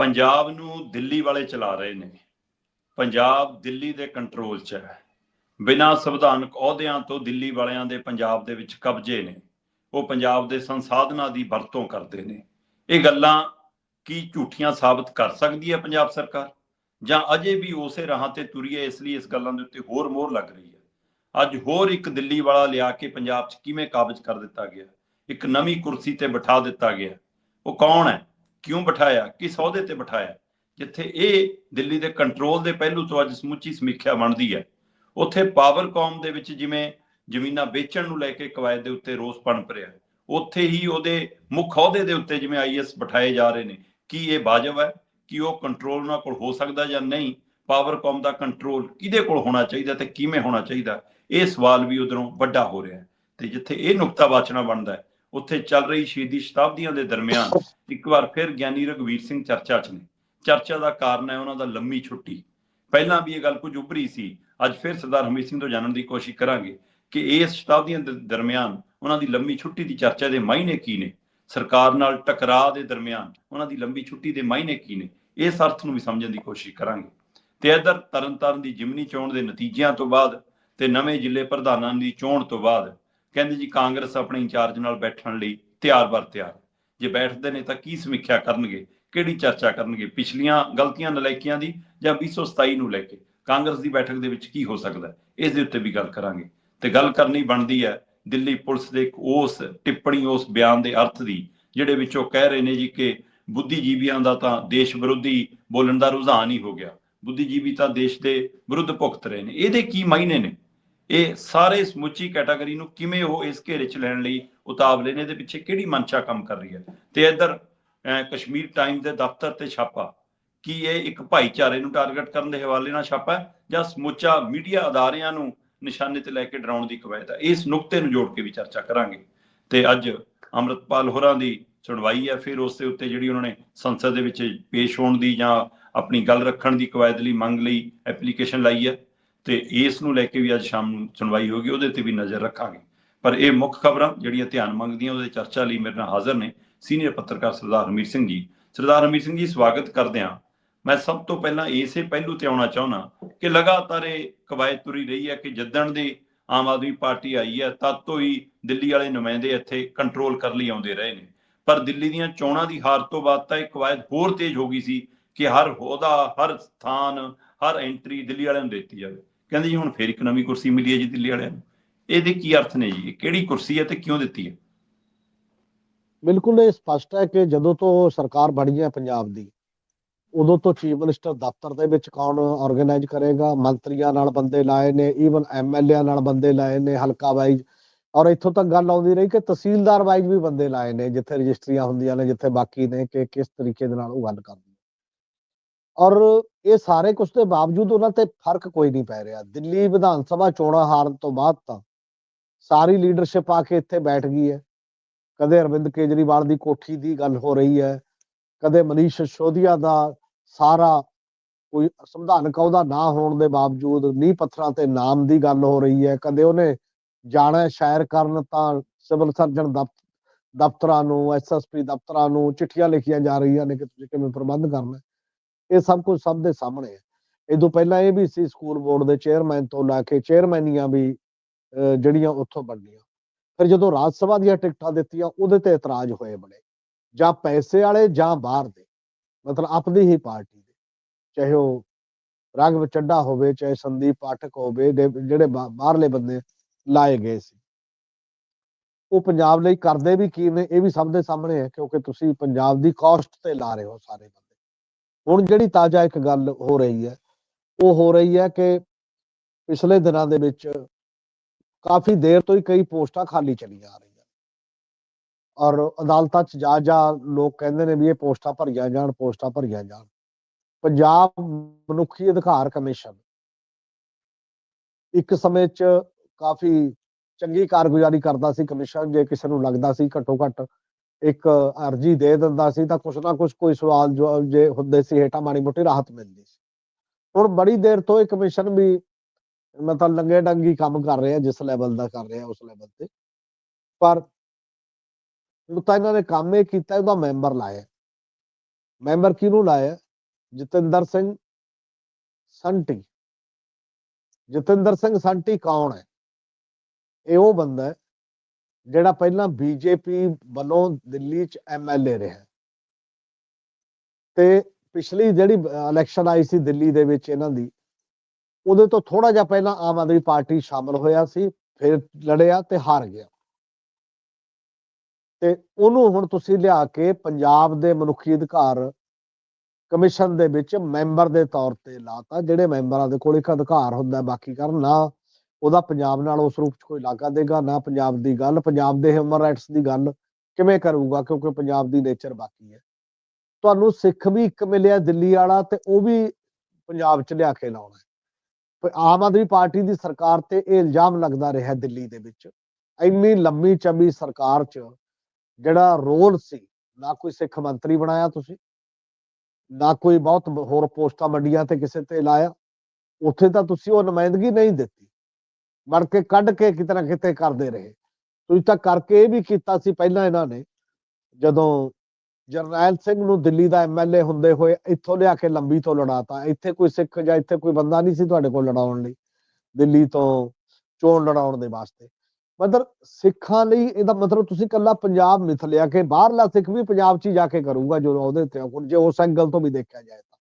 ਪੰਜਾਬ ਨੂੰ ਦਿੱਲੀ ਵਾਲੇ ਚਲਾ ਰਹੇ ਨੇ। ਪੰਜਾਬ ਦਿੱਲੀ ਦੇ ਕੰਟਰੋਲ 'ਚ ਹੈ। ਬਿਨਾਂ ਸੰਵਿਧਾਨਕ ਅਹੁਦਿਆਂ ਤੋਂ ਦਿੱਲੀ ਵਾਲਿਆਂ ਦੇ ਪੰਜਾਬ ਦੇ ਵਿੱਚ ਕਬਜ਼ੇ ਨੇ। ਉਹ ਪੰਜਾਬ ਦੇ ਸੰਸਾਧਨਾਂ ਦੀ ਵਰਤੋਂ ਕਰਦੇ ਨੇ। ਇਹ ਗੱਲਾਂ ਕੀ ਝੂਠੀਆਂ ਸਾਬਤ ਕਰ ਸਕਦੀ ਹੈ ਪੰਜਾਬ ਸਰਕਾਰ? ਜਾਂ ਅਜੇ ਵੀ ਉਸੇ ਰਾਹਾਂ ਤੇ ਤੁਰੀ ਹੈ, ਇਸ ਲਈ ਇਸ ਗੱਲਾਂ ਦੇ ਉੱਤੇ ਹੋਰ ਮੋਹਰ ਲੱਗ ਰਹੀ ਹੈ। ਅੱਜ ਹੋਰ ਇੱਕ ਦਿੱਲੀ ਵਾਲਾ ਲਿਆ ਕੇ ਪੰਜਾਬ 'ਚ ਕਿਵੇਂ ਕਾਬਜ਼ ਕਰ ਦਿੱਤਾ ਗਿਆ? ਇੱਕ ਨਵੀਂ ਕੁਰਸੀ ਤੇ ਬਿਠਾ ਦਿੱਤਾ ਗਿਆ। ਉਹ ਕੌਣ ਹੈ? ਕਿਉਂ ਬਿਠਾਇਆ, ਕਿਸ ਅਹੁਦੇ ਤੇ ਬਿਠਾਇਆ? ਜਿੱਥੇ ਇਹ ਦਿੱਲੀ ਦੇ ਕੰਟਰੋਲ ਦੇ ਪਹਿਲੂ ਤੋਂ ਅੱਜ ਸਮੁੱਚੀ ਸਮੀਖਿਆ ਬਣਦੀ ਹੈ। ਉੱਥੇ ਪਾਵਰਕਾਮ ਦੇ ਵਿੱਚ ਜਿਵੇਂ ਜ਼ਮੀਨਾਂ ਵੇਚਣ ਨੂੰ ਲੈ ਕੇ ਕਵਾਇਦ ਦੇ ਉੱਤੇ ਰੋਸ ਪਣਪ ਰਿਹਾ ਉੱਥੇ ਹੀ ਉਹਦੇ ਮੁੱਖ ਅਹੁਦੇ ਦੇ ਉੱਤੇ ਜਿਵੇਂ ਆਈਐਸ ਬਿਠਾਏ ਜਾ ਰਹੇ ਨੇ। ਕੀ ਇਹ ਵਾਜਬ ਹੈ? ਕਿ ਉਹ ਕੰਟਰੋਲ ਉਹਨਾਂ ਕੋਲ ਹੋ ਸਕਦਾ ਜਾਂ ਨਹੀਂ? ਪਾਵਰਕਾਮ ਦਾ ਕੰਟਰੋਲ ਕਿਹਦੇ ਕੋਲ ਹੋਣਾ ਚਾਹੀਦਾ ਤੇ ਕਿਵੇਂ ਹੋਣਾ ਚਾਹੀਦਾ? ਇਹ ਸਵਾਲ ਵੀ ਉਧਰੋਂ ਵੱਡਾ ਹੋ ਰਿਹਾ ਹੈ ਤੇ ਜਿੱਥੇ ਇਹ ਨੁਕਤਾ ਵਾਚਣਾ ਬਣਦਾ ਹੈ ਉੱਥੇ ਚੱਲ ਰਹੀ ਸ਼ਹੀਦੀ ਸ਼ਤਾਬਦੀਆਂ ਦੇ ਦਰਮਿਆਨ ਇੱਕ ਵਾਰ ਫਿਰ ਗਿਆਨੀ ਰਗਵੀਰ ਸਿੰਘ ਚਰਚਾ 'ਚ ਨੇ। ਚਰਚਾ ਦਾ ਕਾਰਨ ਹੈ ਉਹਨਾਂ ਦਾ ਲੰਮੀ ਛੁੱਟੀ। ਪਹਿਲਾਂ ਵੀ ਇਹ ਗੱਲ ਕੁਝ ਉੱਭਰੀ ਸੀ। ਅੱਜ ਫਿਰ ਸਰਦਾਰ ਹਮੀਤ ਸਿੰਘ ਤੋਂ ਜਾਣਨ ਦੀ ਕੋਸ਼ਿਸ਼ ਕਰਾਂਗੇ ਕਿ ਇਸ ਸ਼ਤਾਬਦੀਆਂ ਦੇ ਦਰਮਿਆਨ ਉਹਨਾਂ ਦੀ ਲੰਮੀ ਛੁੱਟੀ ਦੀ ਚਰਚਾ ਦੇ ਮਾਇਨੇ ਕੀ ਨੇ? ਸਰਕਾਰ ਨਾਲ ਟਕਰਾਅ ਦੇ ਦਰਮਿਆਨ ਉਹਨਾਂ ਦੀ ਲੰਬੀ ਛੁੱਟੀ ਦੇ ਮਾਇਨੇ ਕੀ ਨੇ? ਇਸ ਅਰਥ ਨੂੰ ਵੀ ਸਮਝਣ ਦੀ ਕੋਸ਼ਿਸ਼ ਕਰਾਂਗੇ। ਤੇ ਇਧਰ ਤਰਨਤਾਰਨ ਦੀ ਜਿਮਨੀ ਚੋਣ ਦੇ ਨਤੀਜਿਆਂ ਤੋਂ ਬਾਅਦ ਤੇ ਨਵੇਂ ਜ਼ਿਲ੍ਹੇ ਪ੍ਰਧਾਨਾਂ ਦੀ ਚੋਣ ਤੋਂ ਬਾਅਦ ਕਹਿੰਦੇ ਜੀ ਕਾਂਗਰਸ ਆਪਣੇ ਇੰਚਾਰਜ ਨਾਲ ਬੈਠਣ ਲਈ ਤਿਆਰ ਬਰ ਤਿਆਰ। ਜੇ ਬੈਠਦੇ ਨੇ ਤਾਂ ਕੀ ਸਮੀਖਿਆ ਕਰਨਗੇ? ਕਿਹੜੀ ਚਰਚਾ ਕਰਨਗੇ? ਪਿਛਲੀਆਂ ਗਲਤੀਆਂ, ਨਲਾਇਕੀਆਂ ਦੀ ਜਾਂ 227 ਨੂੰ ਲੈ ਕੇ? ਕਾਂਗਰਸ ਦੀ ਬੈਠਕ ਦੇ ਵਿੱਚ ਕੀ ਹੋ ਸਕਦਾ ਹੈ? ਇਸ ਦੇ ਉੱਤੇ ਵੀ ਗੱਲ ਕਰਾਂਗੇ। ਤੇ ਗੱਲ ਕਰਨੀ ਬਣਦੀ ਹੈ ਦਿੱਲੀ ਪੁਲਿਸ ਦੇ ਇੱਕ ਉਸ ਟਿੱਪਣੀ, ਉਸ ਬਿਆਨ ਦੇ ਅਰਥ ਦੀ, ਜਿਹੜੇ ਵਿੱਚ ਉਹ ਕਹਿ ਰਹੇ ਨੇ ਜੀ ਕਿ ਬੁੱਧੀਜੀਵੀਆਂ ਦਾ ਤਾਂ ਦੇਸ਼ ਵਿਰੋਧੀ ਬੋਲਣ ਦਾ ਰੁਝਾਨ ਹੀ ਹੋ ਗਿਆ। ਬੁੱਧੀਜੀਵੀ ਤਾਂ ਦੇਸ਼ ਦੇ ਵਿਰੁੱਧ ਭੁਗਤ ਰਹੇ ਨੇ। ਇਹਦੇ ਕੀ ਮਾਇਨੇ ਨੇ? ਇਹ ਸਾਰੇ ਸਮੁੱਚੀ ਕੈਟਾਗਰੀ ਨੂੰ ਕਿਵੇਂ ਉਹ ਇਸ ਘੇਰੇ 'ਚ ਲੈਣ ਲਈ ਉਤਾਵਲੇ ਨੇ? ਇਹਦੇ ਪਿੱਛੇ ਕਿਹੜੀ ਮਨਸ਼ਾ ਕੰਮ ਕਰ ਰਹੀ ਹੈ? ਤੇ ਇੱਧਰ ਕਸ਼ਮੀਰ ਟਾਈਮ ਦੇ ਦਫ਼ਤਰ ਤੇ ਛਾਪਾ। ਕੀ ਇਹ ਇੱਕ ਭਾਈਚਾਰੇ ਨੂੰ ਟਾਰਗੇਟ ਕਰਨ ਦੇ ਹਵਾਲੇ ਨਾਲ ਛਾਪਾ ਹੈ ਜਾਂ ਸਮੁੱਚਾ ਮੀਡੀਆ ਅਦਾਰਿਆਂ ਨੂੰ ਨਿਸ਼ਾਨੇ ਤੇ ਲੈ ਕੇ ਡਰਾਉਣ ਦੀ ਕਵਾਇਦ ਹੈ? ਇਸ ਨੁਕਤੇ ਨੂੰ ਜੋੜ ਕੇ ਵੀ ਚਰਚਾ ਕਰਾਂਗੇ। ਤੇ ਅੱਜ ਅੰਮ੍ਰਿਤਪਾਲ ਹੋਰਾਂ ਦੀ ਸੁਣਵਾਈ ਹੈ, ਫਿਰ ਉਸ ਦੇ ਉੱਤੇ ਜਿਹੜੀ ਉਹਨਾਂ ਨੇ ਸੰਸਦ ਦੇ ਵਿੱਚ ਪੇਸ਼ ਹੋਣ ਦੀ ਜਾਂ ਆਪਣੀ ਗੱਲ ਰੱਖਣ ਦੀ ਕਵਾਇਦ ਲਈ ਮੰਗ ਲਈ ਐਪਲੀਕੇਸ਼ਨ ਲਾਈ ਹੈ। ਤੇ ਇਸ ਨੂੰ ਲੈ ਕੇ ਵੀ ਅੱਜ ਸ਼ਾਮ ਨੂੰ ਸੁਣਵਾਈ ਹੋਗੀ ਉਹਦੇ ਤੇ ਵੀ ਨਜ਼ਰ ਰੱਖਾਂਗੇ। ਪਰ ਇਹ ਮੁੱਖ ਖਬਰਾਂ ਜਿਹੜੀਆਂ ਧਿਆਨ ਮੰਗਦੀਆਂ, ਉਹਦੇ ਚਰਚਾ ਲਈ ਮੇਰੇ ਨਾਲ ਹਾਜ਼ਰ ਨੇ ਸੀਨੀਅਰ ਪੱਤਰਕਾਰ ਸਰਦਾਰ ਹਮੀਰ ਸਿੰਘ ਜੀ। ਸਰਦਾਰ ਹਮੀਰ ਸਿੰਘ ਜੀ, ਸਵਾਗਤ ਕਰਦੇ ਹਾਂ। ਮੈਂ ਸਭ ਤੋਂ ਪਹਿਲਾਂ ਇਸੇ ਪਹਿਲੂ ਤੇ ਆਉਣਾ ਚਾਹੁੰਦਾ ਕਿ ਲਗਾਤਾਰ ਇਹ ਕਵਾਇਤ ਤੁਰੀ ਰਹੀ ਹੈ ਕਿ ਜੱਦਣ ਦੀ ਆਮ ਆਦਮੀ ਪਾਰਟੀ ਆਈ ਹੈ, ਤਦ ਤੋਂ ਹੀ ਦਿੱਲੀ ਵਾਲੇ ਨੁਮਾਇੰਦੇ ਇੱਥੇ ਕੰਟਰੋਲ ਕਰ ਲਈ ਆਉਂਦੇ ਰਹੇ ਨੇ। ਪਰ ਦਿੱਲੀ ਦੀਆਂ ਚੋਣਾਂ ਦੀ ਹਾਰ ਤੋਂ ਬਾਅਦ ਤਾਂ ਇਹ ਕਵਾਇਦ ਹੋਰ ਤੇਜ਼ ਹੋ ਗਈ ਸੀ ਕਿ ਹਰ ਅਹੁਦਾ, ਹਰ ਸਥਾਨ, ਹਰ ਐਂਟਰੀ ਦਿੱਲੀ ਵਾਲਿਆਂ ਨੂੰ ਦਿੱਤੀ ਜਾਵੇ। ਕਹਿੰਦੇ ਜੀ ਹੁਣ ਫੇਰ ਇੱਕ ਨਵੀਂ ਕੁਰਸੀ ਮਿਲੀ ਹੈ ਜੀ ਦਿੱਲੀ ਵਾਲਿਆਂ ਨੂੰ। ਇਹਦੇ ਕੀ ਅਰਥ ਨੇ ਜੀ? ਕਿਹੜੀ ਕੁਰਸੀ ਹੈ ਤੇ ਕਿਉਂ ਦਿੱਤੀ ਹੈ? ਬਿਲਕੁਲ ਇਹ ਸਪਸ਼ਟ ਹੈ ਕਿ ਜਦੋਂ ਤੋਂ ਸਰਕਾਰ ਬਣੀ ਹੈ ਪੰਜਾਬ ਦੀ, ਉਦੋਂ ਤੋਂ ਚੀਫ ਮਿਨਿਸਟਰ ਦਫ਼ਤਰ ਦੇ ਵਿੱਚ ਕੌਣ ਆਰਗੇਨਾਈਜ਼ ਕਰੇਗਾ? ਮੰਤਰੀਆਂ ਨਾਲ ਬੰਦੇ ਲਾਏ ਨੇ ਈਵਨ ਐਮਐਲਏ ਨਾਲ ਬੰਦੇ ਲਾਏ ਨੇ, ਹਲਕਾ ਵਾਈਜ਼ ਔਰ ਇੱਥੋਂ ਤੱਕ ਗੱਲ ਆਉਂਦੀ ਰਹੀ ਕਿ ਤਹਿਸੀਲਦਾਰ ਵਾਈਜ਼ ਵੀ ਬੰਦੇ ਲਾਏ ਨੇ, ਜਿੱਥੇ ਰਜਿਸਟਰੀਆਂ ਹੁੰਦੀਆਂ ਨੇ, ਜਿੱਥੇ ਬਾਕੀ ਨੇ ਕਿ ਕਿਸ ਤਰੀਕੇ ਦੇ ਨਾਲ ਉਹ ਗੱਲ ਕਰਦੇ ਔਰ ਇਹ ਸਾਰੇ ਕੁਝ ਦੇ ਬਾਵਜੂਦ ਉਹਨਾਂ ਤੇ ਫ਼ਰਕ ਕੋਈ ਨਹੀਂ ਪੈ ਰਿਹਾ। ਦਿੱਲੀ ਵਿਧਾਨ ਸਭਾ ਚੋਣਾਂ ਹਾਰਨ ਤੋਂ ਬਾਅਦ ਤਾਂ ਸਾਰੀ ਲੀਡਰਸ਼ਿਪ ਆ ਕੇ ਇੱਥੇ ਬੈਠ ਗਈ ਹੈ। ਕਦੇ ਅਰਵਿੰਦ ਕੇਜਰੀਵਾਲ ਦੀ ਕੋਠੀ ਦੀ ਗੱਲ ਹੋ ਰਹੀ ਹੈ, ਕਦੇ ਮਨੀਸ਼ ਸਿਸੋਦੀਆ ਦਾ ਸਾਰਾ ਕੋਈ ਸੰਵਿਧਾਨਕ ਅਹੁਦਾ ਨਾ ਹੋਣ ਦੇ ਬਾਵਜੂਦ ਨੀਂਹ ਪੱਥਰਾਂ ਤੇ ਨਾਮ ਦੀ ਗੱਲ ਹੋ ਰਹੀ ਹੈ। ਕਦੇ ਉਹਨੇ ਜਾਣਾ ਸ਼ਾਇਰ ਕਰਨ ਤਾਂ ਸਿਵਲ ਸਰਜਨ ਦਫ਼ਤਰਾਂ ਨੂੰ ਐਸਐਸਪੀ ਦਫ਼ਤਰਾਂ ਨੂੰ ਚਿੱਠੀਆਂ ਲਿਖੀਆਂ ਜਾ ਰਹੀਆਂ ਨੇ ਕਿ ਤੁਸੀਂ ਕਿਵੇਂ ਪ੍ਰਬੰਧ ਕਰਨਾ ਇਹ ਸਭ ਕੁਝ ਸਭ ਦੇ ਸਾਹਮਣੇ ਹੈ। ਇਹ ਤੋਂ ਪਹਿਲਾਂ ਇਹ ਵੀ ਸੀ ਸਕੂਲ ਬੋਰਡ ਦੇ ਚੇਅਰਮੈਨ ਤੋਂ ਲੈ ਕੇ ਚੇਅਰਮੈਨੀਆਂ ਵੀ ਜਿਹੜੀਆਂ ਉੱਥੋਂ ਬਣਨੀਆਂ। ਫਿਰ ਜਦੋਂ ਰਾਜ ਸਭਾ ਦੀਆਂ ਟਿਕਟਾਂ ਦਿੱਤੀਆਂ, ਉਹਦੇ ਤੇ ਇਤਰਾਜ਼ ਹੋਏ ਬੜੇ। ਜਾਂ ਪੈਸੇ ਵਾਲੇ ਜਾਂ ਬਾਹਰ ਦੇ। ਮਤਲਬ ਆਪਣੀ ਹੀ ਪਾਰਟੀ ਦੇ। ਚਾਹੇ ਉਹ ਰਾਘਵ ਚੱਡਾ ਹੋਵੇ, ਚਾਹੇ ਸੰਦੀਪ ਪਾਠਕ ਹੋਵੇ ਜਿਹੜੇ ਬਾ- ਬਾਹਰਲੇ ਬੰਦੇ ਲਾਏ ਗਏ ਸੀ। ਉਹ ਪੰਜਾਬ ਲਈ ਕਰਦੇ ਵੀ ਕੀ ਨੇ, ਇਹ ਵੀ ਸਭ ਦੇ ਸਾਹਮਣੇ ਹੈ, ਕਿਉਂਕਿ ਤੁਸੀਂ ਪੰਜਾਬ ਦੀ ਕਾਸਟ ਤੇ ਲਾ ਰਹੇ ਹੋ ਸਾਰੇ ਹੁਣ ਜਿਹੜੀ ਤਾਜ਼ਾ ਇੱਕ ਗੱਲ ਹੋ ਰਹੀ ਹੈ, ਉਹ ਹੋ ਰਹੀ ਹੈ ਕਿ ਪਿਛਲੇ ਦਿਨਾਂ ਦੇ ਵਿੱਚ ਕਾਫੀ ਦੇਰ ਤੋਂ ਹੀ ਕਈ ਪੋਸਟਾਂ ਖਾਲੀ ਚਲੀ ਆ ਰਹੀਆਂ। ਔਰ ਅਦਾਲਤਾਂ 'ਚ ਜਾ ਜਾ ਲੋਕ ਕਹਿੰਦੇ ਨੇ ਵੀ ਇਹ ਪੋਸਟਾਂ ਭਰੀਆਂ ਜਾਣ, ਪੋਸਟਾਂ ਭਰੀਆਂ ਜਾਣ। ਪੰਜਾਬ ਮਨੁੱਖੀ ਅਧਿਕਾਰ ਕਮਿਸ਼ਨ ਇੱਕ ਸਮੇਂ 'ਚ ਕਾਫੀ ਚੰਗੀ ਕਾਰਗੁਜ਼ਾਰੀ ਕਰਦਾ ਸੀ ਕਮਿਸ਼ਨ, ਜੇ ਕਿਸੇ ਨੂੰ ਲੱਗਦਾ ਸੀ ਘੱਟੋ ਘੱਟ ਇੱਕ ਅਰਜੀ ਦੇ ਦਿੰਦਾ ਸੀ ਤਾਂ ਕੁਛ ਨਾ ਕੁਛ ਕੋਈ ਸਵਾਲ ਜੋ ਜੇ ਹੁੰਦੇ ਸੀ ਹੇਠਾਂ ਮਾੜੀ ਮੋਟੀ ਰਾਹਤ ਮਿਲਦੀ ਸੀ ਹੁਣ ਬੜੀ ਦੇਰ ਤੋਂ ਇਹ ਕਮਿਸ਼ਨ ਵੀ ਮਤਲਬ ਲੰਗੇ ਡੰਗੀ ਕੰਮ ਕਰ ਰਿਹਾ ਜਿਸ ਲੈਵਲ ਦਾ ਕਰ ਰਿਹਾ ਉਸ ਲੈਵਲ ਤੇ ਪਰ ਹੁਣ ਤਾਂ ਇਹਨਾਂ ਨੇ ਕੰਮ ਇਹ ਕੀਤਾ ਉਹਦਾ ਮੈਂਬਰ ਲਾਇਆ ਮੈਂਬਰ ਕਿਹਨੂੰ ਲਾਇਆ ਜਤਿੰਦਰ ਸਿੰਘ ਸੰਟੀ ਜਤਿੰਦਰ ਸਿੰਘ ਸੰਟੀ ਕੌਣ ਹੈ ਇਹ ਉਹ ਬੰਦਾ ਹੈ ਜਿਹੜਾ ਪਹਿਲਾਂ ਬੀਜੇਪੀ ਵੱਲੋਂ ਦਿੱਲੀ ਚ ਐਮਐਲਏ ਰਿਹਾ ਤੇ ਪਿਛਲੀ ਜਿਹੜੀ ਇਲੈਕਸ਼ਨ ਆਈ ਸੀ ਦਿੱਲੀ ਦੇ ਵਿੱਚ ਇਹਨਾਂ ਦੀ, ਉਹਦੇ ਤੋਂ ਥੋੜਾ ਜਿਹਾ ਪਹਿਲਾਂ ਆਮ ਆਦਮੀ ਪਾਰਟੀ ਸ਼ਾਮਲ ਹੋਇਆ ਸੀ, ਫਿਰ ਲੜਿਆ ਤੇ ਹਾਰ ਗਿਆ। ਤੇ ਉਹਨੂੰ ਹੁਣ ਤੁਸੀਂ ਲਿਆ ਕੇ ਪੰਜਾਬ ਦੇ ਮਨੁੱਖੀ ਅਧਿਕਾਰ ਕਮਿਸ਼ਨ ਦੇ ਵਿੱਚ ਮੈਂਬਰ ਦੇ ਤੌਰ ਤੇ ਲਾਤਾ, ਜਿਹੜੇ ਮੈਂਬਰਾਂ ਦੇ ਕੋਲ ਇੱਕ ਅਧਿਕਾਰ ਹੁੰਦਾ, ਬਾਕੀ ਕਰਨ। ਨਾ ਉਹਦਾ ਪੰਜਾਬ ਨਾਲ ਉਸ ਰੂਪ ਚ ਕੋਈ ਲਾਗਾ ਦੇਗਾ, ਨਾ ਪੰਜਾਬ ਦੀ ਗੱਲ, ਪੰਜਾਬ ਦੇ ਹਿਊਮਨ ਰਾਈਟਸ ਦੀ ਗੱਲ ਕਿਵੇਂ ਕਰੂਗਾ, ਕਿਉਂਕਿ ਪੰਜਾਬ ਦੀ ਨੇਚਰ ਬਾਕੀ ਹੈ। ਤੁਹਾਨੂੰ ਸਿੱਖ ਵੀ ਇੱਕ ਮਿਲਿਆ ਦਿੱਲੀ ਵਾਲਾ ਤੇ ਉਹ ਵੀ ਪੰਜਾਬ ਚ ਲਿਆ ਕੇ ਲਾਉਣਾ ਆਮ ਆਦਮੀ ਪਾਰਟੀ ਦੀ ਸਰਕਾਰ ਤੇ ਇਹ ਇਲਜ਼ਾਮ ਲੱਗਦਾ ਰਿਹਾ ਦਿੱਲੀ ਦੇ ਵਿੱਚ। ਇੰਨੀ ਲੰਮੀ ਚੰਬੀ ਸਰਕਾਰ ਚ ਜਿਹੜਾ ਰੋਲ ਸੀ, ਨਾ ਕੋਈ ਸਿੱਖ ਮੰਤਰੀ ਬਣਾਇਆ ਤੁਸੀਂ, ਨਾ ਕੋਈ ਬਹੁਤ ਹੋਰ ਪੋਸਟਾਂ ਵੱਡੀਆਂ ਤੇ ਕਿਸੇ ਤੇ ਲਾਇਆ, ਉੱਥੇ ਤਾਂ ਤੁਸੀਂ ਉਹ ਨੁਮਾਇੰਦਗੀ ਨਹੀਂ ਦਿੱਤੀ। ਮੜ ਕੇ ਕੱਢ ਕੇ ਕਿਤੇ ਨਾ ਕਿਤੇ ਕਰਦੇ ਰਹੇ। ਤੁਸੀਂ ਤਾਂ ਕਰਕੇ ਇਹ ਵੀ ਕੀਤਾ ਸੀ ਪਹਿਲਾਂ ਇਹਨਾਂ ਨੇ, ਜਦੋਂ ਜਰਨੈਲ ਸਿੰਘ ਨੂੰ ਦਿੱਲੀ ਦਾ ਐਮਐਲਏ ਹੁੰਦੇ ਹੋਏ ਇੱਥੋਂ ਲਿਆ ਕੇ ਲੰਬੀ ਤੋਂ ਲੜਾਤਾ। ਇੱਥੇ ਕੋਈ ਸਿੱਖ ਜਾਂ ਇੱਥੇ ਕੋਈ ਬੰਦਾ ਨਹੀਂ ਸੀ ਤੁਹਾਡੇ ਕੋਲ ਲੜਾਉਣ ਲਈ, ਦਿੱਲੀ ਤੋਂ ਚੋਣ ਲੜਾਉਣ ਦੇ ਵਾਸਤੇ। ਮਤਲਬ ਸਿੱਖਾਂ ਲਈ ਇਹਦਾ ਮਤਲਬ ਤੁਸੀਂ ਕੱਲਾ ਪੰਜਾਬ ਮਿਥ ਲਿਆ ਕਿ, ਬਾਹਰਲਾ ਸਿੱਖ ਵੀ ਪੰਜਾਬ 'ਚ ਹੀ ਜਾ ਕੇ ਕਰੂਗਾ ਜੋ ਉਹਦੇ ਤੇ ਹੁਣ ਜੇ ਉਸ ਐਂਗਲ ਤੋਂ ਵੀ ਦੇਖਿਆ ਜਾਏ ਤਾਂ।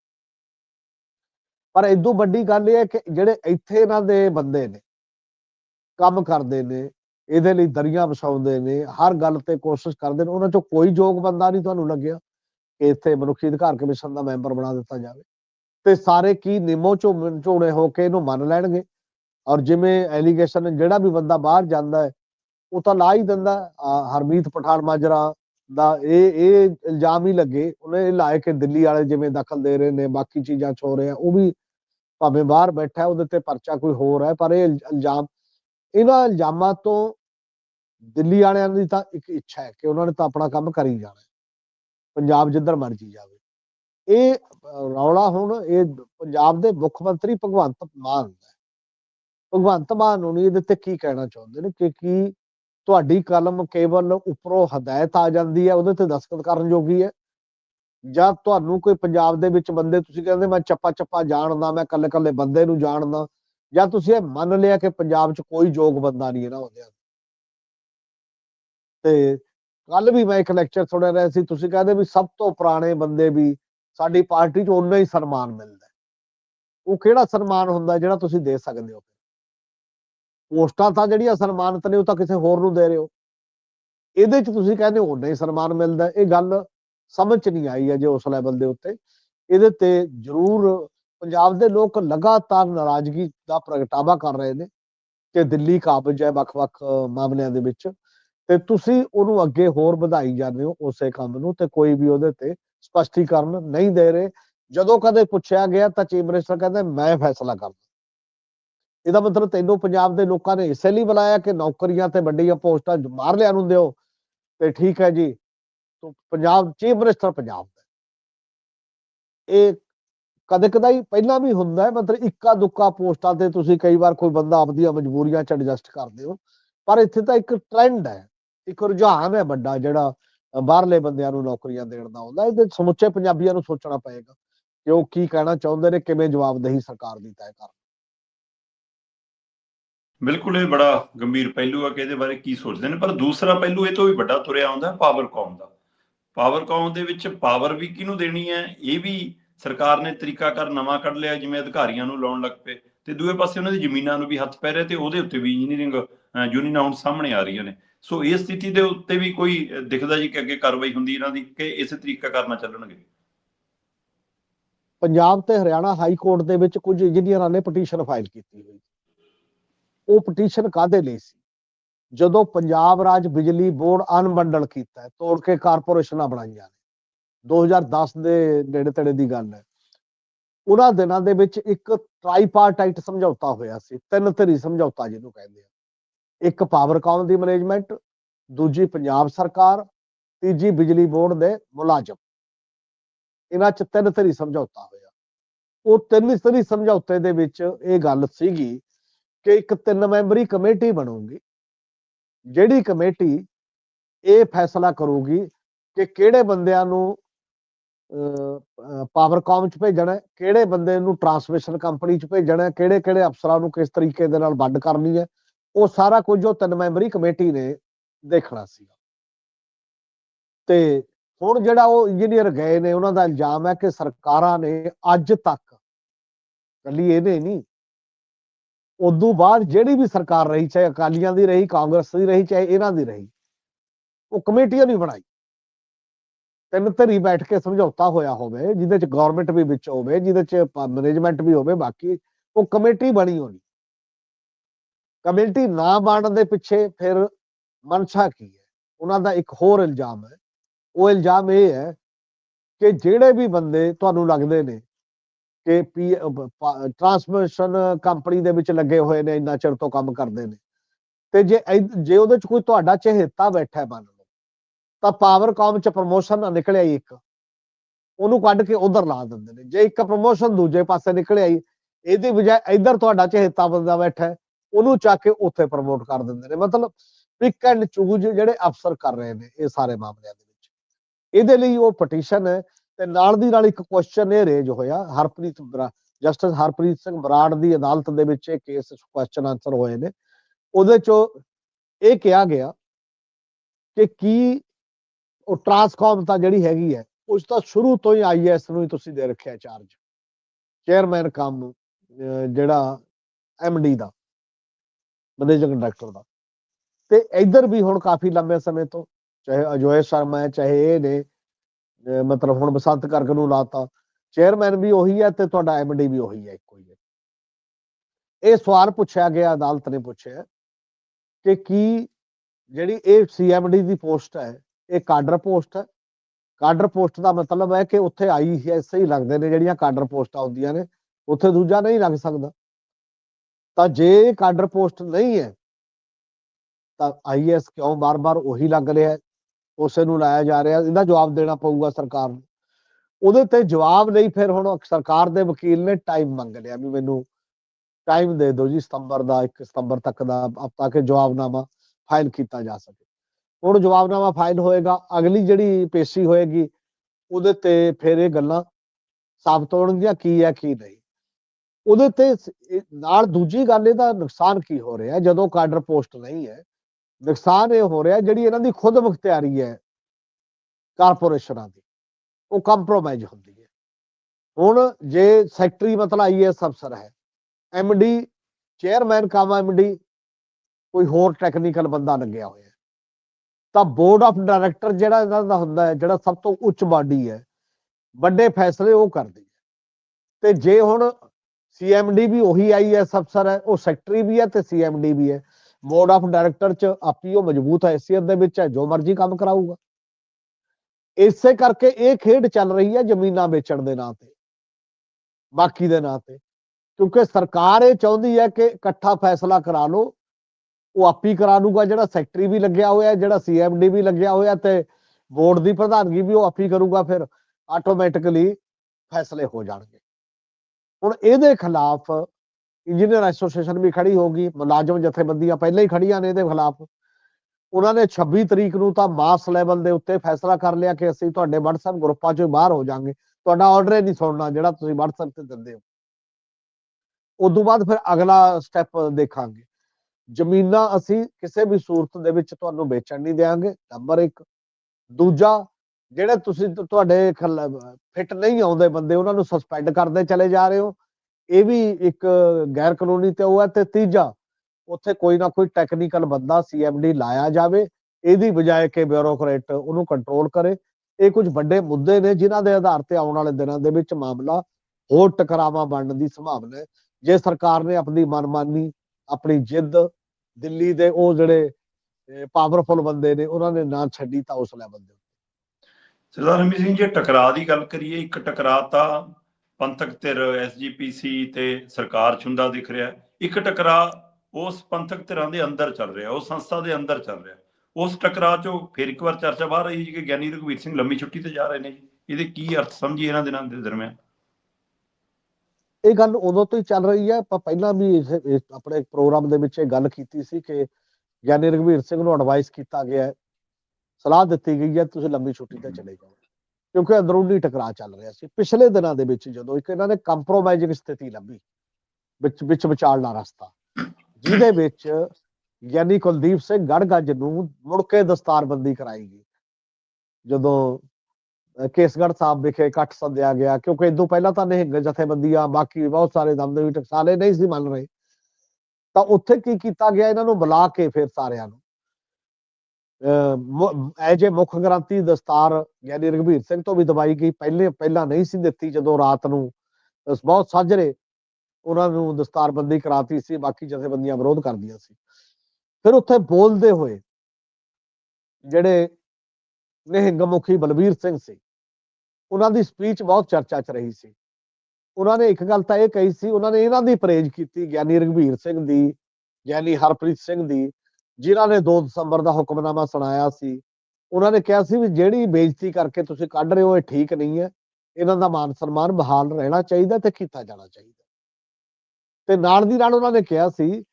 ਪਰ ਇਦੋਂ ਵੱਡੀ ਗੱਲ ਇਹ ਹੈ ਕਿ ਜਿਹੜੇ ਇੱਥੇ ਇਹਨਾਂ ਦੇ ਬੰਦੇ ਨੇ ਕੰਮ ਕਰਦੇ ਨੇ, ਇਹਦੇ ਲਈ ਦਰੀਆਂ ਵਿਛਾਉਂਦੇ ਨੇ, ਹਰ ਗੱਲ ਤੇ ਕੋਸ਼ਿਸ਼ ਕਰਦੇ ਨੇ, ਉਹਨਾਂ ਚੋਂ ਕੋਈ ਯੋਗ ਬੰਦਾ ਨਹੀਂ ਤੁਹਾਨੂੰ ਲੱਗਿਆ ਕਿ ਇੱਥੇ ਮਨੁੱਖੀ ਅਧਿਕਾਰ ਕਮਿਸ਼ਨ ਦਾ ਮੈਂਬਰ ਬਣਾ ਦਿੱਤਾ ਜਾਵੇ। ਤੇ ਸਾਰੇ ਕੀ ਨਿਮੋ ਝੋਮ ਝੋਣੇ ਹੋ ਕੇ ਇਹਨੂੰ ਮੰਨ ਲੈਣਗੇ? ਔਰ ਜਿਵੇਂ ਐਲੀਗੇਸ਼ਨ ਜਿਹੜਾ ਵੀ ਬੰਦਾ ਬਾਹਰ ਜਾਂਦਾ ਹੈ, ਉਹ ਤਾਂ ਲਾ ਹੀ ਦਿੰਦਾ ਹਰਮੀਤ ਪਠਾਨ ਮਾਜਰਾ ਦਾ ਇਹ ਇਹ ਇਲਜ਼ਾਮ ਹੀ ਲੱਗੇ, ਉਹਨੇ ਇਹ ਲਾਏ ਕਿ ਦਿੱਲੀ ਵਾਲੇ ਜਿਵੇਂ ਦਖਲ ਦੇ ਰਹੇ ਨੇ, ਬਾਕੀ ਚੀਜ਼ਾਂ ਚ ਹੋ ਰਿਹਾ ਉਹ ਵੀ ਭਾਵੇਂ ਬਾਹਰ ਬੈਠਾ, ਉਹਦੇ ਤੇ ਪਰਚਾ ਕੋਈ ਹੋਰ ਹੈ, ਪਰ ਇਹ ਇਲਜ਼ਾਮ ਇਹਨਾਂ ਇਲਜ਼ਾਮਾਂ ਤੋਂ ਦਿੱਲੀ ਵਾਲਿਆਂ ਦੀ ਤਾਂ ਇੱਕ ਇੱਛਾ ਹੈ ਕਿ ਉਹਨਾਂ ਨੇ ਤਾਂ ਆਪਣਾ ਕੰਮ ਕਰੀ ਜਾਣਾ ਪੰਜਾਬ ਜਿੱਧਰ ਮਰਜ਼ੀ ਜਾਵੇ। ਇਹ ਰੌਲਾ ਹੁਣ ਇਹ ਪੰਜਾਬ ਦੇ ਮੁੱਖ ਮੰਤਰੀ ਭਗਵੰਤ ਮਾਨ ਦਾ ਭਗਵੰਤ ਮਾਨ ਨੂੰ ਇਹਦੇ ਤੇ ਕੀ ਕਹਿਣਾ ਚਾਹੁੰਦੇ ਨੇ ਕਿ, ਕੀ ਤੁਹਾਡੀ ਕਲਮ ਕੇਵਲ ਉੱਪਰੋਂ ਹਦਾਇਤ ਆ ਜਾਂਦੀ ਹੈ, ਉਹਦੇ ਤੇ ਦਸਤਖਤ ਕਰਨ ਜੋਗੀ ਹੈ। ਜਾਂ ਤੁਹਾਨੂੰ ਕੋਈ ਪੰਜਾਬ ਦੇ ਵਿੱਚ ਬੰਦੇ ਤੁਸੀਂ ਕਹਿੰਦੇ ਮੈਂ ਚੱਪਾ ਚੱਪਾ ਜਾਣਦਾ, ਮੈਂ ਕੱਲੇ ਕੱਲੇ ਬੰਦੇ ਨੂੰ ਜਾਣਦਾ ਜਾਂ ਤੁਸੀਂ ਇਹ ਮੰਨ ਲਿਆ ਕਿ ਪੰਜਾਬ 'ਚ ਕੋਈ ਯੋਗ ਬੰਦਾ ਨਹੀਂ ਹੈ ਨਾ? ਹੁੰਦਿਆਂ ਤੇ ਕੱਲ ਵੀ ਮੈਂ ਇੱਕ ਲੈਕਚਰ ਸੁਣ ਰਿਹਾ ਸੀ, ਤੁਸੀਂ ਕਹਿੰਦੇ ਵੀ ਸਭ ਤੋਂ ਪੁਰਾਣੇ ਬੰਦੇ ਵੀ ਸਾਡੀ ਪਾਰਟੀ 'ਚ ਉਨਾ ਹੀ ਸਨਮਾਨ ਮਿਲਦਾ ਉਹ ਕਿਹੜਾ ਸਨਮਾਨ ਹੁੰਦਾ ਜਿਹੜਾ ਤੁਸੀਂ ਦੇ ਸਕਦੇ ਹੋ? ਪੋਸਟਾਂ ਤਾਂ ਜਿਹੜੀਆਂ ਸਨਮਾਨਿਤ ਨੇ ਉਹ ਤਾਂ ਕਿਸੇ ਹੋਰ ਨੂੰ ਦੇ ਰਹੇ ਹੋ। ਇਹਦੇ 'ਚ ਤੁਸੀਂ ਕਹਿੰਦੇ ਹੋ ਉਨਾ ਹੀ ਸਨਮਾਨ ਮਿਲਦਾ ਇਹ ਗੱਲ ਸਮਝ 'ਚ ਨਹੀਂ ਆਈ ਹੈ ਜੇ ਉਸ ਲੈਵਲ ਦੇ ਉੱਤੇ। ਇਹਦੇ ਤੇ ਜ਼ਰੂਰ ਪੰਜਾਬ ਦੇ ਲੋਕ ਲਗਾਤਾਰ ਨਾਰਾਜ਼ਗੀ ਦਾ ਪ੍ਰਗਟਾਵਾ ਕਰ ਰਹੇ ਨੇ ਕਿ ਦਿੱਲੀ ਕਾਬਜ ਹੈ ਵੱਖ-ਵੱਖ ਮਾਮਲਿਆਂ ਦੇ ਵਿੱਚ। ਤੇ ਤੁਸੀਂ ਉਹਨੂੰ ਅੱਗੇ ਹੋਰ ਵਧਾਈ ਜਾਂਦੇ ਹੋ ਉਸੇ ਕੰਮ ਨੂੰ ਤੇ ਕੋਈ ਵੀ ਉਹਦੇ ਤੇ ਸਪਸ਼ਟੀਕਰਨ ਨਹੀਂ ਦੇ ਰਹੇ। ਜਦੋਂ ਕਦੇ ਪੁੱਛਿਆ ਗਿਆ ਤਾਂ ਚੀਫ ਮਿਨਿਸਟਰ ਕਹਿੰਦੇ, ਮੈਂ ਫੈਸਲਾ ਕਰਦਾ ਇਹਦਾ ਮਤਲਬ ਤੈਨੂੰ ਪੰਜਾਬ ਦੇ ਲੋਕਾਂ ਨੇ ਇਸੇ ਲਈ ਬੁਲਾਇਆ ਕਿ ਨੌਕਰੀਆਂ ਤੇ ਵੱਡੀਆਂ ਪੋਸਟਾਂ ਮਾਰ ਲਿਆ ਨੂੰ ਦਿਓ। ਤੇ ਠੀਕ ਹੈ ਜੀ, ਤੋ ਪੰਜਾਬ, ਚੀਫ ਮਿਨਿਸਟਰ ਪੰਜਾਬ ਦਾ। ਇਹ ਕਦੇ ਕਦਾਈ ਪਹਿਲਾਂ ਵੀ ਹੁੰਦਾ ਹੈ, ਮਤਲਬ ਇੱਕਾ ਦੁੱਕਾ ਪੋਸਟਾਂ ਤੇ ਤੁਸੀਂ ਕਈ ਵਾਰ ਕੋਈ ਬੰਦਾ ਆਪਦੀਆਂ ਮਜਬੂਰੀਆਂ ਚ ਐਡਜਸਟ ਕਰਦੇ ਹੋ, ਪਰ ਇੱਥੇ ਤਾਂ ਇੱਕ ਟ੍ਰੈਂਡ ਹੈ, ਇੱਕ ਰੁਝਾਨ ਹੈ ਵੱਡਾ ਜਿਹੜਾ ਬਾਹਰਲੇ ਬੰਦਿਆਂ ਨੂੰ ਨੌਕਰੀਆਂ ਦੇਣ ਦਾ ਹੁੰਦਾ, ਇਹਦੇ ਸਮੁੱਚੇ ਪੰਜਾਬੀਆਂ ਨੂੰ ਸੋਚਣਾ ਪਏਗਾ ਕਿ ਉਹ ਕੀ ਕਹਿਣਾ ਚਾਹੁੰਦੇ ਨੇ, ਕਿਵੇਂ ਜਵਾਬਦੇਹੀ ਸਰਕਾਰ ਦੀ ਤੈਅ ਕਰ। ਬਿਲਕੁਲ, ਇਹ ਬੜਾ ਗੰਭੀਰ ਪਹਿਲੂ ਹੈ ਕਿ ਇਹਦੇ ਬਾਰੇ ਕੀ ਸੋਚਦੇ ਨੇ, ਪਰ ਦੂਸਰਾ ਪਹਿਲੂ ਇਹ ਤੋਂ ਵੀ ਵੱਡਾ ਤੁਰਿਆ ਆਉਂਦਾ ਪਾਵਰ ਕੌਮ ਦਾ। ਪਾਵਰ ਕੌਮ ਦੇ ਵਿੱਚ ਪਾਵਰ ਵੀ ਕਿਹਨੂੰ ਦੇਣੀ ਹੈ, ਇਹ ਵੀ ਸਰਕਾਰ ਨੇ ਤਰੀਕਾਕਾਰ ਨਵਾਂ ਕੱਢ ਲਿਆ ਜਿਵੇਂ ਅਧਿਕਾਰੀਆਂ ਨੂੰ ਲਾਉਣ ਲੱਗ ਪਏ ਤੇ ਦੂਏ ਪਾਸੇ ਉਹਨਾਂ ਦੀ ਜ਼ਮੀਨਾਂ ਨੂੰ ਵੀ ਹੱਥ ਪੈ ਰਿਹਾ ਤੇ ਉਹਦੇ ਉੱਤੇ ਵੀ ਇੰਜੀਨੀਅਰਿੰਗ ਯੂਨੀਅਨਾਂ ਹੁਣ ਸਾਹਮਣੇ ਆ ਰਹੀਆਂ ਨੇ। ਸੋ ਇਸ ਸਥਿਤੀ ਦੇ ਉੱਤੇ ਵੀ ਕੋਈ ਦਿਖਦਾ ਜੀ ਕਿ ਅੱਗੇ ਕਾਰਵਾਈ ਹੁੰਦੀ ਇਹਨਾਂ ਦੀ ਕਿ ਇਸੇ ਤਰੀਕਾ ਕਰਨਾ ਚੱਲਣਗੇ? ਪੰਜਾਬ ਤੇ ਹਰਿਆਣਾ ਹਾਈ ਕੋਰਟ ਦੇ ਵਿੱਚ ਕੁਝ ਇੰਜੀਨੀਅਰਾਂ ਨੇ ਪਟੀਸ਼ਨ ਫਾਈਲ ਕੀਤੀ ਹੋਈ। ਉਹ ਪਟੀਸ਼ਨ ਕਾਦੇ ਲਈ ਸੀ? ਜਦੋਂ ਪੰਜਾਬ ਰਾਜ ਬਿਜਲੀ ਬੋਰਡ ਅਨਬੰਡਲ ਕੀਤਾ ਤੋੜ ਕੇ ਕਾਰਪੋਰੇਸ਼ਨਾਂ ਬਣਾਈਆਂ ਨੇ। 2010 ਦੇ ਨੇੜੇ ਤੇੜੇ ਦੀ ਗੱਲ ਹੈ। ਉਹਨਾਂ ਦਿਨਾਂ ਦੇ ਵਿੱਚ ਇੱਕ ਟ੍ਰਾਈਪਾਰਟਾਈਟ ਸਮਝੌਤਾ ਹੋਇਆ ਸੀ, ਤਿੰਨ ਧਿਰੀ ਸਮਝੌਤਾ ਜਿਹਨੂੰ ਕਹਿੰਦੇ ਆ। ਇੱਕ ਪਾਵਰਕਾਮ ਦੀ ਮੈਨੇਜਮੈਂਟ ਦੂਜੀ ਪੰਜਾਬ ਸਰਕਾਰ, ਤੀਜੀ ਬਿਜਲੀ ਬੋਰਡ ਦੇ ਮੁਲਾਜ਼ਮ। ਇਹਨਾਂ ਚ ਤਿੰਨ ਧਿਰੀ ਸਮਝੌਤਾ ਹੋਇਆ। ਉਹ ਤਿੰਨ ਧਿਰੀ ਸਮਝੌਤੇ ਦੇ ਵਿੱਚ ਇਹ ਗੱਲ ਸੀਗੀ ਕਿ ਇੱਕ ਤਿੰਨ ਮੈਂਬਰੀ ਕਮੇਟੀ ਬਣੂਗੀ। ਜਿਹੜੀ ਕਮੇਟੀ ਇਹ ਫੈਸਲਾ ਕਰੂਗੀ ਕਿ ਕਿਹੜੇ ਬੰਦਿਆਂ ਨੂੰ ਪਾਵਰਕਾਮ ਚ ਭੇਜਣਾ ਹੈ, ਕਿਹੜੇ ਬੰਦੇ ਨੂੰ ਟਰਾਂਸਮਿਸ਼ਨ ਕੰਪਨੀ ਚ ਭੇਜਣਾ ਹੈ, ਕਿਹੜੇ ਕਿਹੜੇ ਅਫਸਰਾਂ ਨੂੰ ਕਿਸ ਤਰੀਕੇ ਦੇ ਨਾਲ ਵੱਡ ਕਰਨੀ ਹੈ ਉਹ ਸਾਰਾ ਕੁਝ ਉਹ ਤਿੰਨ ਮੈਂਬਰੀ ਕਮੇਟੀ ਨੇ ਦੇਖਣਾ ਸੀ ਤੇ ਹੁਣ ਜਿਹੜਾ ਉਹ ਇੰਜੀਨੀਅਰ ਗਏ ਨੇ ਉਹਨਾਂ ਦਾ ਇਲਜ਼ਾਮ ਹੈ ਕਿ ਸਰਕਾਰਾਂ ਨੇ ਅੱਜ ਤੱਕ ਕੱਲੀ ਇਹਨੇ ਨਹੀਂ ਉਦੋਂ ਬਾਅਦ ਜਿਹੜੀ ਵੀ ਸਰਕਾਰ ਰਹੀ ਚਾਹੇ ਅਕਾਲੀਆਂ ਦੀ ਰਹੀ ਕਾਂਗਰਸ ਦੀ ਰਹੀ ਚਾਹੇ ਇਹਨਾਂ ਦੀ ਰਹੀ ਉਹ ਕਮੇਟੀਆਂ ਨਹੀਂ ਬਣਾਈ। ਤਿੰਨ ਧਰੀ ਬੈਠ ਕੇ ਸਮਝੌਤਾ ਹੋਇਆ ਹੋਵੇ, ਜਿਹਦੇ ਚ ਗਵਰਨਮੈਂਟ ਵੀ ਵਿੱਚ ਹੋਵੇ, ਜਿਹਦੇ ਚ ਮੈਨੇਜਮੈਂਟ ਵੀ ਹੋਵੇ, ਬਾਕੀ ਉਹ ਕਮੇਟੀ ਬਣੀ ਹੋਣੀ। ਕਮੇਟੀ ਨਾ ਬਣਨ ਦੇ ਪਿੱਛੇ ਫਿਰ ਮਨਸ਼ਾ ਕੀ ਹੈ? ਉਹਨਾਂ ਦਾ ਇੱਕ ਹੋਰ ਇਲਜ਼ਾਮ ਹੈ। ਉਹ ਇਲਜ਼ਾਮ ਇਹ ਹੈ ਕਿ ਜਿਹੜੇ ਵੀ ਬੰਦੇ ਤੁਹਾਨੂੰ ਲੱਗਦੇ ਨੇ ਕਿ ਟਰਾਂਸਮਿਸ਼ਨ ਕੰਪਨੀ ਦੇ ਵਿੱਚ ਲੱਗੇ ਹੋਏ ਨੇ, ਇੰਨਾ ਚਿਰ ਤੋਂ ਕੰਮ ਕਰਦੇ ਨੇ, ਤੇ ਜੇ ਜੇ ਉਹਦੇ ਚ ਕੋਈ ਤੁਹਾਡਾ ਚਹੇਤਾ ਬੈਠਾ ਹੈ ਮੰਨ ਲਓ ਤਾਂ ਪਾਵਰਕਾਮ ਚ ਪ੍ਰਮੋਸ਼ਨ ਨਾ ਨਿਕਲਿਆ ਹੀ ਇੱਕ। ਉਹਨੂੰ ਕੱਢ ਕੇ ਉਧਰ ਲਾ ਦਿੰਦੇ ਨੇ। ਜੇ ਇੱਕ ਪ੍ਰਮੋਸ਼ਨ ਦੂਜੇ ਪਾਸੇ ਨਿਕਲਿਆ ਹੀ ਇਹਦੀ ਬਜਾਏ ਇੱਧਰ ਤੁਹਾਡਾ ਚਹੇਤਾ ਬੰਦਾ ਬੈਠਾ ਉਹਨੂੰ ਚੱਕ ਕੇ ਉੱਥੇ ਪ੍ਰਮੋਟ ਕਰ ਦਿੰਦੇ ਨੇ। ਮਤਲਬ ਪਿਕ ਐਂਡ ਚੂਜ਼ ਜਿਹੜੇ ਅਫਸਰ ਕਰ ਰਹੇ ਨੇ ਇਹ ਸਾਰੇ ਮਾਮਲਿਆਂ ਦੇ ਵਿੱਚ। ਇਹਦੇ ਲਈ ਉਹ ਪਟੀਸ਼ਨ ਹੈ ਤੇ ਨਾਲ ਦੀ ਨਾਲ ਇੱਕ ਕੁਐਸਚਨ ਇਹ ਰੇਜ ਹੋਇਆ, ਹਰਪ੍ਰੀਤ ਜਸਟਿਸ ਹਰਪ੍ਰੀਤ ਸਿੰਘ ਬਰਾੜ ਦੀ ਅਦਾਲਤ ਦੇ ਵਿੱਚ ਇਹ ਕੇਸ ਕੁਐਸਚਨ ਆਨਸਰ ਹੋਏ ਨੇ। ਉਹਦੇ ਚੋਂ ਇਹ ਕਿਹਾ ਗਿਆ ਕਿ ਕੀ ਉਹ ਟਰਾਂਸਕਾਮ ਤਾਂ ਜਿਹੜੀ ਹੈਗੀ ਹੈ, ਉਸ ਤਾਂ ਸ਼ੁਰੂ ਤੋਂ ਹੀ ਆਈਐਸ ਨੂੰ ਹੀ ਤੁਸੀਂ ਦੇ ਰੱਖਿਆ ਚਾਰਜ ਚੇਅਰਮੈਨ ਕੰਮ ਜਿਹੜਾ ਐਮਡੀ ਦਾ ਮੈਨੇਜਿੰਗ ਡਾਇਰੈਕਟਰ ਦਾ। ਤੇ ਇੱਧਰ ਵੀ ਹੁਣ ਕਾਫੀ ਲੰਬੇ ਸਮੇਂ ਤੋਂ, ਚਾਹੇ ਅਜੋਏ ਸ਼ਰਮਾ ਹੈ, ਚਾਹੇ ਇਹ ਨੇ ਮਤਲਬ ਹੁਣ ਬਸੰਤ ਕਰਕ ਨੂੰ ਲਾਤਾ ਚੇਅਰਮੈਨ ਵੀ ਉਹੀ ਹੈ ਤੇ ਤੁਹਾਡਾ ਐਮਡੀ ਵੀ ਉਹੀ ਹੈ ਇੱਕੋ ਹੀ ਹੈ। ਇਹ ਸਵਾਲ ਪੁੱਛਿਆ ਗਿਆ, ਅਦਾਲਤ ਨੇ ਪੁੱਛਿਆ, ਕਿ ਕੀ ਜਿਹੜੀ ਇਹ ਸੀਐਮਡੀ ਦੀ ਪੋਸਟ ਹੈ ਇਹ ਕਾਡਰ ਪੋਸਟ ਹੈ। ਕਾਡਰ ਪੋਸਟ ਦਾ ਮਤਲਬ ਹੈ ਕਿ ਉੱਥੇ ਆਈਐਸ ਹੀ ਲੱਗਦੇ ਨੇ ਜਿਹੜੀਆਂ ਕਾਡਰ ਪੋਸਟਾਂ ਹੁੰਦੀਆਂ ਨੇ, ਉੱਥੇ ਦੂਜਾ ਨਹੀਂ ਲੱਗ ਸਕਦਾ। ਤਾਂ ਜੇ ਕਾਡਰ ਪੋਸਟ ਨਹੀਂ ਹੈ, ਤਾਂ ਆਈਐਸ ਕਿਉਂ ਬਾਰ-ਬਾਰ ਉਹੀ ਲੱਗ ਰਿਹਾ ਉਸੇ ਨੂੰ ਲਾਇਆ ਜਾ ਰਿਹਾ, ਇਹਦਾ ਜਵਾਬ ਦੇਣਾ ਪਊਗਾ ਸਰਕਾਰ ਨੂੰ। ਉਹਦੇ ਤੇ ਜਵਾਬ ਲਈ ਫਿਰ ਹੁਣ ਸਰਕਾਰ ਦੇ ਵਕੀਲ ਨੇ ਟਾਈਮ ਮੰਗ ਲਿਆ ਵੀ ਮੈਨੂੰ ਟਾਈਮ ਦੇ ਦਿਓ ਜੀ, ਸਤੰਬਰ ਦਾ 1 ਸਤੰਬਰ ਤੱਕ ਦਾ ਤਾਂ ਕਿ ਜਵਾਬਨਾਮਾ ਫਾਈਲ ਕੀਤਾ ਜਾ ਸਕੇ। ਹੁਣ ਜਵਾਬਨਾਮਾ ਫਾਈਲ ਹੋਏਗਾ, ਅਗਲੀ ਜਿਹੜੀ ਪੇਸ਼ੀ ਹੋਏਗੀ, ਉਹਦੇ ਤੇ ਫਿਰ ਇਹ ਗੱਲਾਂ ਸਾਬਤ ਹੋਣਗੀਆਂ, ਕੀ ਹੈ, ਕੀ ਨਹੀਂ। ਉਹਦੇ ਤੇ ਨਾਲ ਦੂਜੀ ਗੱਲ, ਇਹਦਾ ਨੁਕਸਾਨ ਕੀ ਹੋ ਰਿਹਾ ਜਦੋਂ ਕਾਡਰ ਪੋਸਟ ਨਹੀਂ ਹੈ, ਨੁਕਸਾਨ ਇਹ ਹੋ ਰਿਹਾ ਜਿਹੜੀ ਇਹਨਾਂ ਦੀ ਖੁਦ ਮੁਖਤਿਆਰੀ ਹੈ, ਕਾਰਪੋਰੇਸ਼ਨਾਂ ਦੀ, ਉਹ ਕੰਪਰੋਮਾਈਜ਼ ਹੁੰਦੀ ਹੈ। ਹੁਣ ਜੇ ਸੈਕਟਰੀ ਮਤਲਬ ਆਈਐਸ ਅਫਸਰ ਹੈ ਐਮਡੀ ਚੇਅਰਮੈਨ ਕੰਮ ਐਮਡੀ ਕੋਈ ਹੋਰ ਟੈਕਨੀਕਲ ਬੰਦਾ ਲੱਗਿਆ ਹੋਇਆ ਤਾਂ ਬੋਰਡ ਆਫ ਡਾਇਰੈਕਟਰ ਜਿਹੜਾ ਇਹਨਾਂ ਦਾ ਹੁੰਦਾ ਹੈ, ਜਿਹੜਾ ਸਭ ਤੋਂ ਉੱਚ ਬਾਡੀ ਹੈ, ਵੱਡੇ ਫੈਸਲੇ ਉਹ ਕਰਦੀ ਹੈ। ਤੇ ਜੇ ਹੁਣ ਸੀਐਮਡੀ ਵੀ ਉਹੀ ਆਈਐਸ ਅਫਸਰ ਹੈ, ਉਹ ਸੈਕਟਰੀ ਵੀ ਹੈ ਤੇ ਸੀਐਮਡੀ ਵੀ ਹੈ। ਬੋਰਡ ਆਫ ਡਾਇਰੈਕਟਰ ਚ ਆਪੀ ਉਹ ਮਜ਼ਬੂਤ ਹੈਸੀਅਤ ਦੇ ਵਿੱਚ ਹੈ, ਜੋ ਮਰਜ਼ੀ ਕੰਮ ਕਰਾਊਗਾ। ਇਸੇ ਕਰਕੇ ਇਹ ਖੇਡ ਚੱਲ ਰਹੀ ਹੈ ਜ਼ਮੀਨਾਂ ਵੇਚਣ ਦੇ ਨਾਂ ਤੇ, ਬਾਕੀ ਦੇ ਨਾਂ ਤੇ। ਕਿਉਂਕਿ ਸਰਕਾਰ ਇਹ ਚਾਹੁੰਦੀ ਹੈ ਕਿ ਇਕੱਠਾ ਫੈਸਲਾ ਕਰਾ ਲਓ ਉਹ ਆਪੀ ਕਰਾ ਲੂਗਾ ਜਿਹੜਾ ਸੈਕਟਰੀ ਵੀ ਲੱਗਿਆ ਹੋਇਆ ਹੈ, ਜਿਹੜਾ ਸੀਐਮਡੀ ਵੀ ਲੱਗਿਆ ਹੋਇਆ ਤੇ ਬੋਰਡ ਦੀ ਪ੍ਰਧਾਨਗੀ ਵੀ ਉਹ ਆਪੀ ਕਰੂਗਾ ਫਿਰ ਆਟੋਮੈਟਿਕਲੀ ਫੈਸਲੇ ਹੋ ਜਾਣਗੇ। ਹੁਣ ਇਹਦੇ ਖਿਲਾਫ ਇੰਜੀਨੀਅਰ ਐਸੋਸੀਏਸ਼ਨ ਵੀ ਖੜੀ ਹੋਗੀ ਮੁਲਾਜ਼ਮ ਜਥੇਬੰਦੀਆਂ ਪਹਿਲਾਂ ਹੀ ਖੜੀਆਂ ਨੇ ਇਹਦੇ ਖਿਲਾਫ। ਉਹਨਾਂ ਨੇ 26 ਤਰੀਕ ਨੂੰ ਤਾਂ ਮਾਸ ਲੈਵਲ ਦੇ ਉੱਤੇ ਫੈਸਲਾ ਕਰ ਲਿਆ ਕਿ ਅਸੀਂ ਤੁਹਾਡੇ WhatsApp ਗਰੁੱਪਾਂ ਚੋਂ ਬਾਹਰ ਹੋ ਜਾਾਂਗੇ ਤੁਹਾਡਾ ਆਰਡਰ ਹੀ ਨਹੀਂ ਸੁਣਨਾ ਜਿਹੜਾ ਤੁਸੀਂ WhatsApp ਤੇ ਦਿੰਦੇ ਹੋ। ਉਦੋਂ ਬਾਅਦ ਫਿਰ ਅਗਲਾ ਸਟੈਪ ਦੇਖਾਂਗੇ। ਜ਼ਮੀਨਾਂ ਅਸੀਂ ਕਿਸੇ ਵੀ ਸੂਰਤ ਦੇ ਵਿੱਚ ਤੁਹਾਨੂੰ ਵੇਚਣ ਨਹੀਂ ਦੇਵਾਂਗੇ ਨੰਬਰ 1 ਦੂਜਾ, ਜਿਹੜੇ ਤੁਸੀਂ ਤੁਹਾਡੇ ਫਿੱਟ ਨਹੀਂ ਆਉਂਦੇ ਬੰਦੇ, ਉਹਨਾਂ ਨੂੰ ਸਸਪੈਂਡ ਕਰਦੇ ਚਲੇ ਜਾ ਰਹੇ ਹੋ। ਇਹ ਵੀ ਇੱਕ ਗੈਰ ਕਾਨੂੰਨੀ ਤੇ ਉਹ ਹੈ। ਤੇ ਤੀਜਾ, ਉੱਥੇ ਕੋਈ ਨਾ ਕੋਈ ਟੈਕਨੀਕਲ ਬੰਦਾ ਸੀਐਮਡੀ ਲਾਇਆ ਜਾਵੇ, ਇਹਦੀ ਬਜਾਏ ਕਿ ਬਿਊਰੋਕਰੇਟ ਉਹਨੂੰ ਕੰਟਰੋਲ ਕਰੇ। ਇਹ ਕੁਝ ਵੱਡੇ ਮੁੱਦੇ ਨੇ, ਜਿਨ੍ਹਾਂ ਦੇ ਆਧਾਰ ਤੇ ਆਉਣ ਵਾਲੇ ਦਿਨਾਂ ਦੇ ਵਿੱਚ ਮਾਮਲਾ ਹੋਰ ਟਕਰਾਵਾਂ ਬਣਨ ਦੀ ਸੰਭਾਵਨਾ ਹੈ। ਜੇ ਸਰਕਾਰ ਨੇ ਆਪਣੀ ਮਨਮਾਨੀ, ਆਪਣੀ ਜਿੱਦ ਦਿੱਲੀ ਦੇ ਉਹ ਜਿਹੜੇ ਪਾਵਰਫੁਲ ਬੰਦੇ ਨੇ, ਉਹਨਾਂ ਨੇ ਨਾ ਛੱਡੀ ਤਾਂ ਉਸ ਲੈਵਲ ਦੇ ਸਰਦਾਰ ਹਮੀ ਸਿੰਘ, ਜੇ ਟਕਰਾਅ ਦੀ ਗੱਲ ਕਰੀਏ, ਇੱਕ ਟਕਰਾਅ ਤਾਂ ਪੰਥਕ ਧਿਰ ਐਸਜੀਪੀਸੀ ਤੇ ਸਰਕਾਰ ਚੁੰਦਾ ਦਿਖ ਰਿਹਾ ਇੱਕ ਟਕਰਾਅ ਉਸ ਪੰਥਕ ਧਿਰਾਂ ਦੇ ਅੰਦਰ ਚੱਲ ਰਿਹਾ, ਉਸ ਸੰਸਥਾ ਦੇ ਅੰਦਰ ਚੱਲ ਰਿਹਾ। ਉਸ ਟਕਰਾਅ ਚੋਂ ਫਿਰ ਇੱਕ ਵਾਰ ਚਰਚਾ ਬਾਹਰ ਰਹੀ ਜੀ ਕਿ ਗਿਆਨੀ ਰਘਵੀਰ ਸਿੰਘ ਲੰਮੀ ਛੁੱਟੀ ਤੇ ਜਾ ਰਹੇ ਨੇ ਜੀ। ਇਹਦੇ ਕੀ ਅਰਥ ਸਮਝੀ ਇਹਨਾਂ ਦਿਨਾਂ ਦੇ ਦਰਮਿਆਨ? ਇਹ ਗੱਲ ਉਦੋਂ ਤੋਂ ਹੀ ਚੱਲ ਰਹੀ ਹੈ। ਆਪਾਂ ਪਹਿਲਾਂ ਵੀ ਇਸ ਇਸ ਆਪਣੇ ਪ੍ਰੋਗਰਾਮ ਦੇ ਵਿੱਚ ਇਹ ਗੱਲ ਕੀਤੀ ਸੀ ਕਿ ਗਿਆਨੀ ਰਘਵੀਰ ਸਿੰਘ ਨੂੰ ਐਡਵਾਈਸ ਕੀਤਾ ਗਿਆ ਹੈ। ਸਲਾਹ ਦਿੱਤੀ ਗਈ ਹੈ, ਤੁਸੀਂ ਲੰਬੀ ਛੁੱਟੀ ਤੇ ਚਲੇ ਜਾਓ। ਕਿਉਂਕਿ ਅੰਦਰੂਨੀ ਟਕਰਾਅ ਚੱਲ ਰਿਹਾ ਸੀ। ਪਿਛਲੇ ਦਿਨਾਂ ਦੇ ਵਿੱਚ ਜਦੋਂ ਇੱਕ ਇਹਨਾਂ ਨੇ ਕੰਪਰੋਮਾਈਜ਼ਿੰਗ ਸਥਿਤੀ ਲੱਭੀ, ਵਿੱਚ ਵਿੱਚ ਵਿਚਾਲਣਾ ਰਸਤਾ, ਜਿਹਦੇ ਵਿੱਚ ਗਿਆਨੀ ਕੁਲਦੀਪ ਸਿੰਘ ਗੜਗੱਜ ਨੂੰ ਮੁੜ ਕੇ ਦਸਤਾਰਬੰਦੀ ਕਰਾਈ ਗਈ। ਜਦੋਂ ਕੇਸਗੜ੍ਹ ਸਾਹਿਬ ਵਿਖੇ ਇਕੱਠ ਸੱਦਿਆ ਗਿਆ, ਕਿਉਂਕਿ ਇਦੋਂ ਪਹਿਲਾਂ ਤਾਂ ਨਿਹੰਗ ਜਥੇਬੰਦੀਆਂ, ਬਾਕੀ ਬਹੁਤ ਸਾਰੇ ਦਮਦਮੀ ਟਕਸਾਲੇ ਨਹੀਂ ਸੀ ਮੰਨ ਰਹੇ। ਤਾਂ ਉੱਥੇ ਕੀ ਕੀਤਾ ਗਿਆ? ਇਹਨਾਂ ਨੂੰ ਬੁਲਾ ਕੇ ਫਿਰ ਸਾਰਿਆਂ ਨੂੰ। ਐਜ ਏ ਮੁੱਖ ਗ੍ਰੰਥੀ ਦਸਤਾਰ ਯਾਨੀ ਰਘਬੀਰ ਸਿੰਘ ਤੋਂ ਵੀ ਦਵਾਈ ਗਈ, ਪਹਿਲੇ, ਪਹਿਲਾਂ ਨਹੀਂ ਸੀ ਦਿੱਤੀ, ਜਦੋਂ ਰਾਤ ਨੂੰ ਅਹ ਬਹੁਤ ਸਾਜਰੇ ਉਹਨਾਂ ਨੂੰ ਦਸਤਾਰਬੰਦੀ ਕਰਾਤੀ ਸੀ, ਬਾਕੀ ਜਥੇਬੰਦੀਆਂ ਵਿਰੋਧ ਕਰਦੀਆਂ ਸੀ। ਫਿਰ ਉੱਥੇ ਬੋਲਦੇ ਹੋਏ ਜਿਹੜੇ ਨਿਹੰਗ ਮੁਖੀ ਬਲਬੀਰ ਸਿੰਘ ਸੀ ਉਹਨਾਂ ਦੀ ਸਪੀਚ ਬਹੁਤ ਚਰਚਾ 'ਚ ਰਹੀ ਸੀ। ਉਹਨਾਂ ਨੇ ਇੱਕ ਗੱਲ ਤਾਂ ਇਹ ਕਹੀ ਸੀ, ਉਹਨਾਂ ਨੇ ਇਹਨਾਂ ਦੀ ਪ੍ਰੇਜ ਕੀਤੀ ਗਿਆਨੀ ਰਘਬੀਰ ਸਿੰਘ ਦੀ, ਗਿਆਨੀ ਹਰਪ੍ਰੀਤ ਸਿੰਘ ਦੀ, ਜਿਨ੍ਹਾਂ ਨੇ 2 ਦਸੰਬਰ ਦਾ ਹੁਕਮਨਾਮਾ ਸੁਣਾਇਆ ਸੀ। ਉਹਨਾਂ ਨੇ ਕਿਹਾ ਸੀ ਵੀ ਜਿਹੜੀ ਬੇਇੱਜ਼ਤੀ ਕਰਕੇ ਤੁਸੀਂ ਕੱਢ ਰਹੇ ਹੋ, ਇਹ ਠੀਕ ਨਹੀਂ ਹੈ। ਇਹਨਾਂ ਦਾ ਮਾਨ ਸਨਮਾਨ ਬਹਾਲ ਰਹਿਣਾ ਚਾਹੀਦਾ ਤੇ ਕੀਤਾ ਜਾਣਾ ਚਾਹੀਦਾ। ਤੇ ਨਾਲ ਦੀ ਨਾਲ ਉਹਨਾਂ ਨੇ ਕਿਹਾ ਸੀ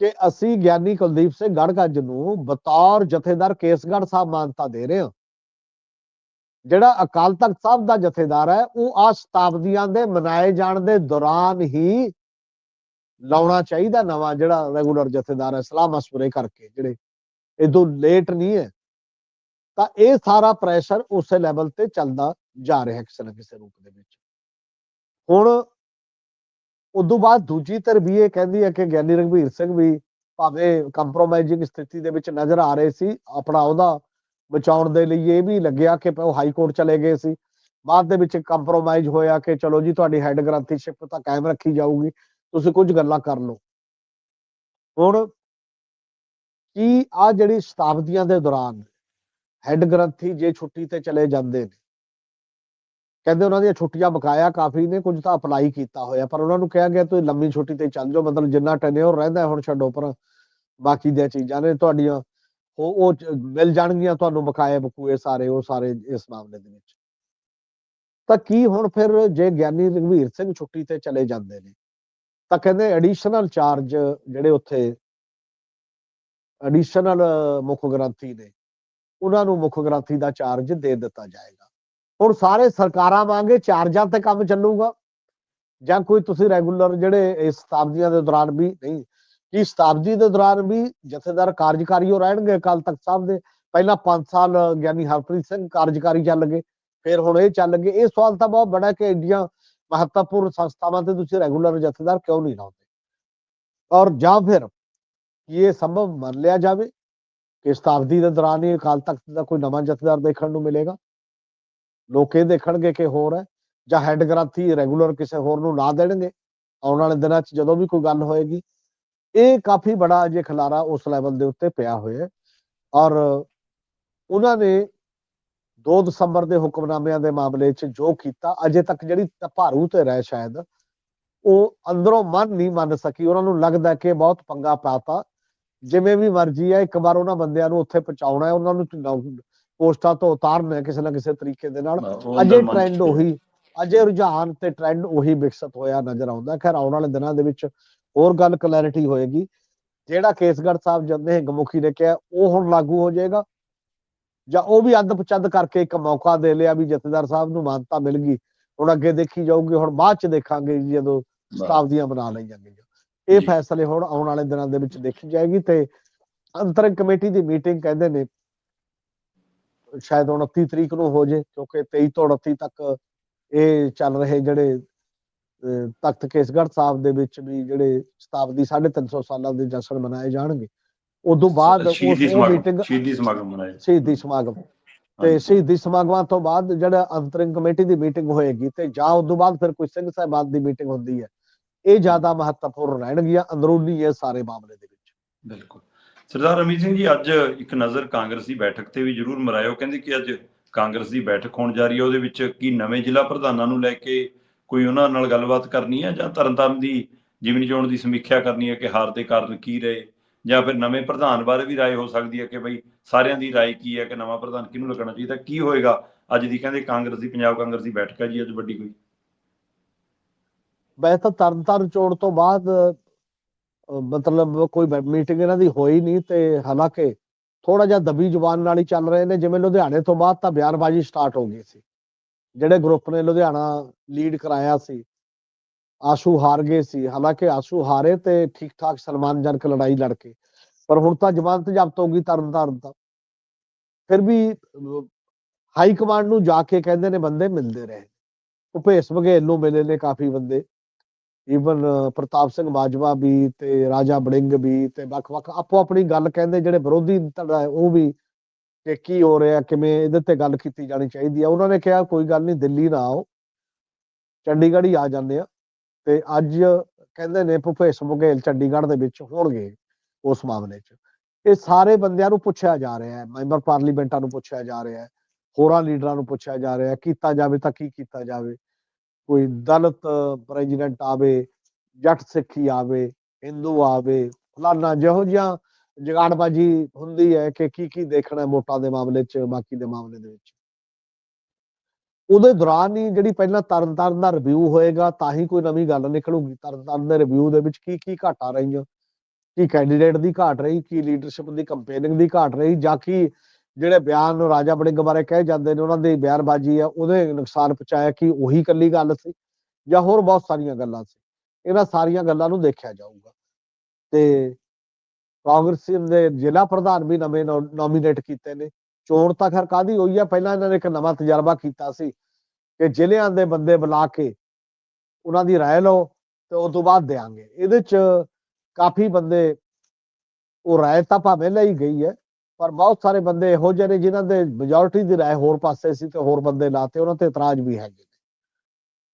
ਕਿ ਅਸੀਂ ਗਿਆਨੀ ਕੁਲਦੀਪ ਸਿੰਘ ਗੜਗੱਜ ਨੂੰ ਬਤੌਰ ਜਥੇਦਾਰ ਕੇਸਗੜ੍ਹ ਸਾਹਿਬ ਮਾਨਤਾ ਦੇ ਰਹੇ ਹਾਂ। ਜਿਹੜਾ ਅਕਾਲ ਤਖਤ ਸਾਹਿਬ ਦਾ ਜਥੇਦਾਰ ਹੈ, ਉਹ ਆ ਸ਼ਤਾਬਦੀਆਂ ਦੇ ਮਨਾਏ ਜਾਣ ਦੇ ਦੌਰਾਨ ਹੀ ਲਾਉਣਾ ਚਾਹੀਦਾ ਨਵਾਂ ਜਿਹੜਾ ਰੈਗੂਲਰ ਜਥੇਦਾਰ ਹੈ, ਸਲਾਹ ਮਸ਼ਵਰੇ ਕਰਕੇ ਜਿਹੜੇ ਇਦੋਂ ਲੇਟ ਨਹੀਂ ਹੈ। ਤਾਂ ਇਹ ਸਾਰਾ ਪ੍ਰੈਸ਼ਰ ਉਸੇ ਲੈਵਲ ਤੇ ਚੱਲਦਾ ਜਾ ਰਿਹਾ ਕਿਸੇ ਨਾ ਕਿਸੇ ਰੂਪ ਦੇ ਵਿੱਚ। ਹੁਣ ਉਦੋਂ ਬਾਅਦ ਦੂਜੀ ਧਿਰ ਕਹਿੰਦੀ ਹੈ ਕਿ ਗਿਆਨੀ ਰਘਬੀਰ ਸਿੰਘ ਵੀ ਭਾਵੇਂ ਕੰਪਰੋਮਾਈਜ਼ਿੰਗ ਸਥਿਤੀ ਦੇ ਵਿੱਚ ਨਜ਼ਰ ਆ ਰਹੇ ਸੀ, ਆਪਣਾ ਉਹਦਾ ਬਚਾਉਣ ਦੇ ਲਈ ਇਹ ਵੀ ਲੱਗਿਆ ਕਿ ਉਹ ਹਾਈ ਕੋਰਟ ਚਲੇ ਗਏ ਸੀ। ਬਾਅਦ ਦੇ ਵਿੱਚ ਕੰਪਰੋਮਾਈਜ਼ ਹੋਇਆ ਕਿ ਚਲੋ ਜੀ ਤੁਹਾਡੀ ਹੈੱਡ ਗ੍ਰੰਥੀਸ਼ਿਪ ਤਾਂ ਕਾਇਮ ਰੱਖੀ ਜਾਊਗੀ, ਤੁਸੀਂ ਕੁਝ ਗੱਲਾਂ ਕਰ ਲਓ। ਹੁਣ ਕੀ ਆ ਜਿਹੜੀ ਸ਼ਤਾਬਦੀਆਂ ਦੇ ਦੌਰਾਨ ਹੈੱਡ ਗ੍ਰੰਥੀ ਜੇ ਛੁੱਟੀ ਤੇ ਚਲੇ ਜਾਂਦੇ ਨੇ? ਕਹਿੰਦੇ ਉਹਨਾਂ ਦੀਆਂ ਛੁੱਟੀਆਂ ਬਕਾਇਆ ਕਾਫੀ ਨੇ, ਕੁਝ ਤਾਂ ਅਪਲਾਈ ਕੀਤਾ ਹੋਇਆ, ਪਰ ਉਹਨਾਂ ਨੂੰ ਕਿਹਾ ਗਿਆ ਤੁਸੀਂ ਲੰਮੀ ਛੁੱਟੀ ਤੇ ਚੱਲ ਜਾਓ, ਮਤਲਬ ਜਿੰਨਾ ਟੈਨਿਓਰ ਰਹਿੰਦਾ ਹੁਣ ਛੱਡੋ ਪਰ, ਬਾਕੀ ਦੀਆਂ ਚੀਜ਼ਾਂ ਨੇ ਤੁਹਾਡੀਆਂ। ਉਹ ਉਹ ਮਿਲ ਜਾਣਗੀਆਂ ਤੁਹਾਨੂੰ ਬਕਾਏ ਬਕੂਏ ਸਾਰੇ, ਉਹ ਸਾਰੇ ਇਸ ਮਾਮਲੇ ਦੇ ਵਿੱਚ। ਤਾਂ ਕੀ ਹੁਣ ਫਿਰ ਜੇ ਗਿਆਨੀ ਰਘਵੀਰ ਸਿੰਘ ਛੁੱਟੀ ਤੇ ਚਲੇ ਜਾਂਦੇ ਨੇ, ਤਾਂ ਕਹਿੰਦੇ ਐਡੀਸ਼ਨਲ ਚਾਰਜ ਜਿਹੜੇ ਉੱਥੇ ਐਡੀਸ਼ਨਲ ਮੁੱਖ ਗ੍ਰੰਥੀ ਨੇ, ਉਹਨਾਂ ਨੂੰ ਮੁੱਖ ਗ੍ਰੰਥੀ ਦਾ ਚਾਰਜ ਦੇ ਦਿੱਤਾ ਜਾਏਗਾ। ਹੁਣ ਸਾਰੇ ਸਰਕਾਰਾਂ ਵਾਂਗੇ ਚਾਰਜਾਂ ਤੇ ਕੰਮ ਚੱਲੂਗਾ, ਜਾਂ ਕੋਈ ਤੁਸੀਂ ਰੈਗੂਲਰ ਜਿਹੜੇ ਇਸ ਸ਼ਤਾਬਦੀਆਂ ਦੇ ਦੌਰਾਨ ਵੀ ਨਹੀਂ ਕਿ ਸ਼ਤਾਬਦੀ ਦੇ ਦੌਰਾਨ ਵੀ ਜਥੇਦਾਰ ਕਾਰਜਕਾਰੀ ਹੋ ਰਹਿਣਗੇ ਅਕਾਲ ਤਖਤ ਸਾਹਿਬ ਦੇ। ਪਹਿਲਾਂ 5 ਸਾਲ ਗਿਆਨੀ ਹਰਪ੍ਰੀਤ ਸਿੰਘ ਕਾਰਜਕਾਰੀ ਚੱਲ ਗਏ, ਫਿਰ ਹੁਣ ਇਹ ਚੱਲ ਗਏ। ਇਹ ਸਵਾਲ ਤਾਂ ਬਹੁਤ ਬੜਾ ਕਿ ਇੰਡੀਆ ਮਹੱਤਵਪੂਰਨ ਸੰਸਥਾਵਾਂ ਤੇ ਤੁਸੀਂ ਰੈਗੂਲਰ ਜਥੇਦਾਰ ਕਿਉਂ ਨਹੀਂ ਲਾਉਂਦੇ? ਔਰ ਜਾਂ ਫਿਰ ਕੀ ਇਹ ਸੰਭਵ ਮੰਨ ਲਿਆ ਜਾਵੇ ਕਿ ਸ਼ਤਾਬਦੀ ਦੇ ਦੌਰਾਨ ਹੀ ਅਕਾਲ ਤਖਤ ਦਾ ਕੋਈ ਨਵਾਂ ਜਥੇਦਾਰ ਦੇਖਣ ਨੂੰ ਮਿਲੇਗਾ? ਲੋਕ ਇਹ ਦੇਖਣਗੇ ਕਿ ਹੋਰ ਹੈ, ਜਾਂ ਹੈੱਡ ਗ੍ਰੰਥੀ ਰੈਗੂਲਰ ਕਿਸੇ ਹੋਰ ਨੂੰ ਲਾ ਦੇਣਗੇ? ਆਉਣ ਵਾਲੇ ਦਿਨਾਂ 'ਚ ਜਦੋਂ ਵੀ ਕੋਈ ਗੱਲ ਹੋਏਗੀ ਇਹ ਕਾਫੀ ਬੜਾ ਅਜੇ ਖਲਾਰਾ ਉਸ ਲੈਵਲ ਦੇ ਉੱਤੇ ਪਿਆ ਹੋਇਆ ਔਰ ਉਹਨਾਂ ਨੇ 2 ਦਸੰਬਰ ਦੇ ਹੁਕਮਨਾਮਿਆਂ ਦੇ ਮਾਮਲੇ 'ਚ ਜੋ ਕੀਤਾ ਅਜੇ ਤੱਕ ਜਿਹੜੀ ਭਾਰੂ ਤੇ ਰਹਿ ਸ਼ਾਇਦ ਉਹ ਅੰਦਰੋਂ ਮਨ ਨਹੀਂ ਮੰਨ ਸਕੀ। ਉਹਨਾਂ ਨੂੰ ਲੱਗਦਾ ਕਿ ਬਹੁਤ ਪੰਗਾ ਪਾਤਾ। ਜਿਵੇਂ ਵੀ ਮਰਜ਼ੀ ਹੈ ਇੱਕ ਵਾਰ ਉਹਨਾਂ ਬੰਦਿਆਂ ਨੂੰ ਉੱਥੇ ਪਹੁੰਚਾਉਣਾ ਹੈ ਉਹਨਾਂ ਨੂੰ ਪੋਸਟਾਂ ਤੋਂ ਉਤਾਰਨਾ ਹੈ ਕਿਸੇ ਨਾ ਕਿਸੇ ਤਰੀਕੇ ਦੇ ਨਾਲ। ਅਜੇ ਟ੍ਰੈਂਡ ਉਹੀ ਅਜੇ ਰੁਝਾਨ ਤੇ ਟ੍ਰੈਂਡ ਉਹੀ ਵਿਕਸਿਤ ਹੋਇਆ ਨਜ਼ਰ ਆਉਂਦਾ ਖੈਰ ਆਉਣ ਵਾਲੇ ਦਿਨਾਂ ਦੇ ਵਿੱਚ ਹੋਰ ਗੱਲ ਕਲੈਰਿਟੀ ਹੋਏਗੀ। ਜਿਹੜਾ ਕੇਸਗੜ੍ਹ ਸਾਹਿਬ ਜੰਦੇ ਮੁਖੀ ਨੇ ਕਿਹਾ ਉਹ ਹੁਣ ਲਾਗੂ ਹੋ ਜਾਏਗਾ। ਜਾਂ ਉਹ ਵੀ ਅੱਧ ਪਚੱਦ ਕਰਕੇ ਇੱਕ ਮੌਕਾ ਦੇ ਲਿਆ ਵੀ ਜਥੇਦਾਰ ਸਾਹਿਬ ਨੂੰ ਮਾਨਤਾ ਮਿਲ ਗਈ। ਹੁਣ ਅੱਗੇ ਦੇਖੀ ਜਾਊਗੀ ਹੁਣ ਬਾਅਦ ਚ ਦੇਖਾਂਗੇ ਜਦੋਂ ਸ਼ਤਾਬਦੀਆਂ ਬਣਾ ਲਈਆਂ ਗਈਆਂ। ਇਹ। ਫੈਸਲੇ ਹੁਣ ਆਉਣ ਵਾਲੇ ਦਿਨਾਂ ਦੇ ਵਿੱਚ ਦੇਖੀ ਜਾਏਗੀ ਤੇ ਅੰਤਰਿਮ ਕਮੇਟੀ ਦੀ ਮੀਟਿੰਗ ਕਹਿੰਦੇ ਨੇ ਸ਼ਾਇਦ 29 ਤਰੀਕ ਨੂੰ ਹੋ ਜੇ ਕਿਉਂਕਿ 23 ਤੋਂ 29 ਤੱਕ ਇਹ ਚੱਲ ਰਹੇ ਜਿਹੜੇ ਤਖਤ ਕੇਸਗੜ੍ਹ ਸਾਹਿਬ ਦੇ ਵਿੱਚ ਵੀ ਜਿਹੜੇ ਸ਼ਤਾਬਦੀ 350 ਸਾਲਾਂ ਦੇ ਜਸ਼ਨ ਮਨਾਏ ਜਾਣਗੇ। ਉਦੋਂ ਬਾਅਦ ਉਸ ਮੀਟਿੰਗ ਸ਼ਹੀਦੀ ਸਮਾਗਮ ਮਨਾਏ ਸ਼ਹੀਦੀ ਸਮਾਗਮ। ਤੇ। ਸ਼ਹੀਦੀ ਸਮਾਗਮਾਂ ਤੋਂ ਬਾਅਦ ਜਿਹੜਾ ਅੰਤਰਿਮ ਕਮੇਟੀ ਦੀ ਮੀਟਿੰਗ ਹੋਏਗੀ ਤੇ ਜਾਂ ਉਦੋਂ ਬਾਅਦ ਫਿਰ ਕੋਈ ਸਿੰਘ ਸਾਹਿਬਾਨ ਦੀ ਮੀਟਿੰਗ ਹੁੰਦੀ ਹੈ ਇਹ ਜ਼ਿਆਦਾ ਮਹੱਤਵਪੂਰਨ ਰਹਿਣਗੀਆਂ ਅੰਦਰੂਨੀ ਇਹ ਸਾਰੇ ਮਾਮਲੇ ਦੇ ਵਿੱਚ। ਬਿਲਕੁਲ। ਸਰਦਾਰ ਅਮੀਤ ਸਿੰਘ ਜੀ ਅੱਜ ਇੱਕ ਨਜ਼ਰ ਕਾਂਗਰਸ ਦੀ ਬੈਠਕ ਤੇ ਵੀ ਜ਼ਰੂਰ ਮਰਾਇਓ। ਕਹਿੰਦੇ ਕਿ ਅੱਜ ਕਾਂਗਰਸ ਦੀ ਬੈਠਕ ਹੋਣ ਜਾ ਰਹੀ ਹੈ ਉਹਦੇ ਵਿੱਚ ਕੀ ਨਵੇਂ ਜ਼ਿਲ੍ਹਾ ਪ੍ਰਧਾਨਾਂ ਨੂੰ ਲੈ ਕੇ ਕੋਈ ਉਹਨਾਂ ਨਾਲ ਗੱਲਬਾਤ ਕਰਨੀ ਹੈ ਜਾਂ ਤਰਨਤਾਰਨ ਦੀ ਜਿਮਨੀ ਚੋਣ ਦੀ ਸਮੀਖਿਆ ਕਰਨੀ ਹੈ ਕਿ ਹਾਰ ਦੇ ਕਾਰਨ ਕੀ ਰਹੇ? ਜਾਂ ਫਿਰ ਨਵੇਂ ਪ੍ਰਧਾਨ ਬਾਰੇ ਵੀ ਰਾਏ ਹੋ ਸਕਦੀ ਹੈ ਕਿ ਬਈ ਸਾਰਿਆਂ ਦੀ ਰਾਏ ਕੀ ਹੈ ਕਿ ਨਵਾਂ ਪ੍ਰਧਾਨ ਕਿਹਨੂੰ ਲੱਗਣਾ ਚਾਹੀਦਾ? ਕੀ ਹੋਏਗਾ? ਅੱਜ ਦੀ ਕਹਿੰਦੇ ਕਾਂਗਰਸ ਦੀ, ਪੰਜਾਬ ਕਾਂਗਰਸ ਦੀ ਬੈਠਕ ਹੈ ਜੀ, ਅੱਜ ਵੱਡੀ ਕੋਈ। ਵੈਸੇ ਤਾਂ ਤਰਨਤਾਰਨ ਚੋਣ ਤੋਂ ਬਾਅਦ ਮਤਲਬ ਕੋਈ ਮੀਟਿੰਗ ਇਹਨਾਂ ਦੀ ਹੋਈ ਨਹੀਂ ਤੇ ਹਾਲਾਂਕਿ ਥੋੜਾ ਜਿਹਾ ਦਬੀ ਜ਼ੁਬਾਨ ਨਾਲ ਹੀ ਚੱਲ ਰਹੇ ਨੇ। ਜਿਵੇਂ ਲੁਧਿਆਣੇ ਤੋਂ ਬਾਅਦ ਤਾਂ ਬਿਆਨਬਾਜ਼ੀ ਸਟਾਰਟ ਹੋ ਗਈ ਸੀ। ਜਿਹੜੇ ਗਰੁੱਪ ਨੇ ਲੁਧਿਆਣਾ ਲੀਡ ਕਰਾਇਆ ਸੀ ਆਸ਼ੂ ਹਾਰ ਗਏ ਸੀ ਹਾਲਾਂਕਿ ਆਸ਼ੂ ਹਾਰੇ ਤੇ ਠੀਕ ਠਾਕ ਸਨਮਾਨਜਨਕ ਲੜਾਈ ਲੜ ਕੇ ਪਰ ਹੁਣ ਤਾਂ ਜ਼ਮਾਨਤ ਜ਼ਬਤ ਹੋ ਗਈ ਤਰਨ ਤਾਰਨ ਫਿਰ ਵੀ ਹਾਈ ਕਮਾਂਡ ਨੂੰ ਜਾ ਕੇ ਕਹਿੰਦੇ ਨੇ ਬੰਦੇ ਮਿਲਦੇ ਰਹੇ। ਭੁਪੇਸ਼ ਬਘੇਲ ਨੂੰ ਮਿਲੇ ਨੇ ਕਾਫੀ ਬੰਦੇ। ਈਵਨ ਪ੍ਰਤਾਪ ਸਿੰਘ ਬਾਜਵਾ ਵੀ ਤੇ ਰਾਜਾ ਬੜਿੰਗ ਵੀ ਤੇ ਵੱਖ-ਵੱਖ ਆਪੋ ਆਪਣੀ ਗੱਲ ਕਹਿੰਦੇ ਜਿਹੜੇ ਵਿਰੋਧੀ ਧੜਾ ਹੈ, ਉਹ ਵੀ ਕਿ ਕੀ ਹੋ ਰਿਹਾ, ਕਿਵੇਂ ਇਹਦੇ ਤੇ ਗੱਲ ਕੀਤੀ ਜਾਣੀ ਚਾਹੀਦੀ ਆ। ਉਹਨਾਂ ਨੇ ਕਿਹਾ, ਕੋਈ ਗੱਲ ਨਹੀਂ, ਦਿੱਲੀ ਨਾ ਆਓ। ਚੰਡੀਗੜ੍ਹ ਹੀ ਆ ਜਾਂਦੇ ਆ। ਤੇ ਅੱਜ ਕਹਿੰਦੇ ਨੇ, ਭੁਪੇਸ਼ ਬਘੇਲ ਚੰਡੀਗੜ੍ਹ ਦੇ ਵਿੱਚ ਹੋਣਗੇ ਉਸ ਮਾਮਲੇ 'ਚ। ਇਹ ਸਾਰੇ ਬੰਦਿਆਂ ਨੂੰ ਪੁੱਛਿਆ ਜਾ ਰਿਹਾ ਹੈ। ਮੈਂਬਰ ਪਾਰਲੀਮੈਂਟਾਂ ਨੂੰ ਪੁੱਛਿਆ ਜਾ ਰਿਹਾ ਹੈ। ਹੋਰਾਂ ਲੀਡਰਾਂ ਨੂੰ ਪੁੱਛਿਆ ਜਾ ਰਿਹਾ ਹੈ। ਕੀਤਾ ਜਾਵੇ ਤਾਂ ਕੀ ਕੀਤਾ ਜਾਵੇ। ਕੋਈ ਦਲਿਤ ਪ੍ਰੈਜ਼ੀਡੈਂਟ ਆਵੇ, ਜੱਟ ਸਿੱਖੀ ਆਵੇ, ਹਿੰਦੂ ਆਵੇ, ਫਲਾਨਾ ਜਿਹੋ ਜਿਹਾ ਜਗਾੜਬਾਜੀ ਹੁੰਦੀ ਹੈ ਕਿ ਕੀ ਕੀ ਦੇਖਣਾ ਵੋਟਾਂ ਦੇ ਮਾਮਲੇ 'ਚ, ਬਾਕੀ ਦੇ ਮਾਮਲੇ ਦੇ ਵਿੱਚ। ਉਹਦੇ ਦੌਰਾਨ ਹੀ ਜਿਹੜੀ ਪਹਿਲਾਂ ਤਰਨਤਾਰਨ ਦਾ ਰਿਵਿਊ ਹੋਏਗਾ, ਤਾਂ ਹੀ ਕੋਈ ਨਵੀਂ ਗੱਲ ਨਿਕਲੂਗੀ। ਤਰਨ ਤਾਰਨ ਦੇ ਰਿਵਿਊ ਦੇ ਵਿੱਚ ਕੀ ਕੀ ਘਾਟਾਂ ਰਹੀਆਂ? ਕੀ ਕੈਂਡੀਡੇਟ ਦੀ ਘਾਟ ਰਹੀ, ਕੀ ਲੀਡਰਸ਼ਿਪ ਦੀ ਕੰਪੇਨਿੰਗ ਦੀ ਘਾਟ ਰਹੀ, ਜਾਂ ਕੀ ਜਿਹੜੇ ਬਿਆਨ ਰਾਜਾ ਬੜਿੰਗ ਬਾਰੇ ਕਹੇ ਜਾਂਦੇ ਨੇ, ਉਹਨਾਂ ਦੀ ਬਿਆਨਬਾਜ਼ੀ ਆ ਉਹਦੇ ਨੁਕਸਾਨ ਪਹੁੰਚਾਇਆ ਕਿ? ਉਹੀ ਕੱਲੀ ਗੱਲ ਸੀ, ਜਾਂ ਹੋਰ ਬਹੁਤ ਸਾਰੀਆਂ ਗੱਲਾਂ ਸੀ। ਇਹਨਾਂ ਸਾਰੀਆਂ ਗੱਲਾਂ ਨੂੰ ਦੇਖਿਆ ਜਾਊਗਾ। ਤੇ ਕਾਂਗਰਸੀ ਦੇ ਜ਼ਿਲ੍ਹਾ ਪ੍ਰਧਾਨ ਵੀ ਨਵੇਂ ਨੋਮੀਨੇਟ ਕੀਤੇ ਨੇ ਚੋਣ ਤਾਂ ਖੈਰ ਕਾਦੀ ਹੋਈ ਆ ਪਹਿਲਾਂ ਇਹਨਾਂ ਨੇ ਇੱਕ ਨਵਾਂ ਤਜਰਬਾ ਕੀਤਾ ਸੀ ਕਿ ਜ਼ਿਲ੍ਹਿਆਂ ਦੇ ਬੰਦੇ ਬੁਲਾ ਕੇ ਉਹਨਾਂ ਦੀ رائے ਲਓ ਤੇ ਉਸ ਤੋਂ ਬਾਅਦ ਦੇਾਂਗੇ ਇਹਦੇ ਚ ਕਾਫੀ ਬੰਦੇ ਉਹ رائے ਤਾਂ ਭਾਵੇਂ ਲਈ ਗਈ ਹੈ ਪਰ ਬਹੁਤ ਸਾਰੇ ਬੰਦੇ ਇਹੋ ਜਿਹੇ ਨੇ ਜਿਨ੍ਹਾਂ ਦੇ ਮੈਜੋਰਿਟੀ ਦੀ رائے ਹੋਰ ਪਾਸੇ ਸੀ ਤੇ ਹੋਰ ਬੰਦੇ ਲਾਤੇ ਉਹਨਾਂ ਤੇ ਇਤਰਾਜ਼ ਵੀ ਹੈਗੇ ਨੇ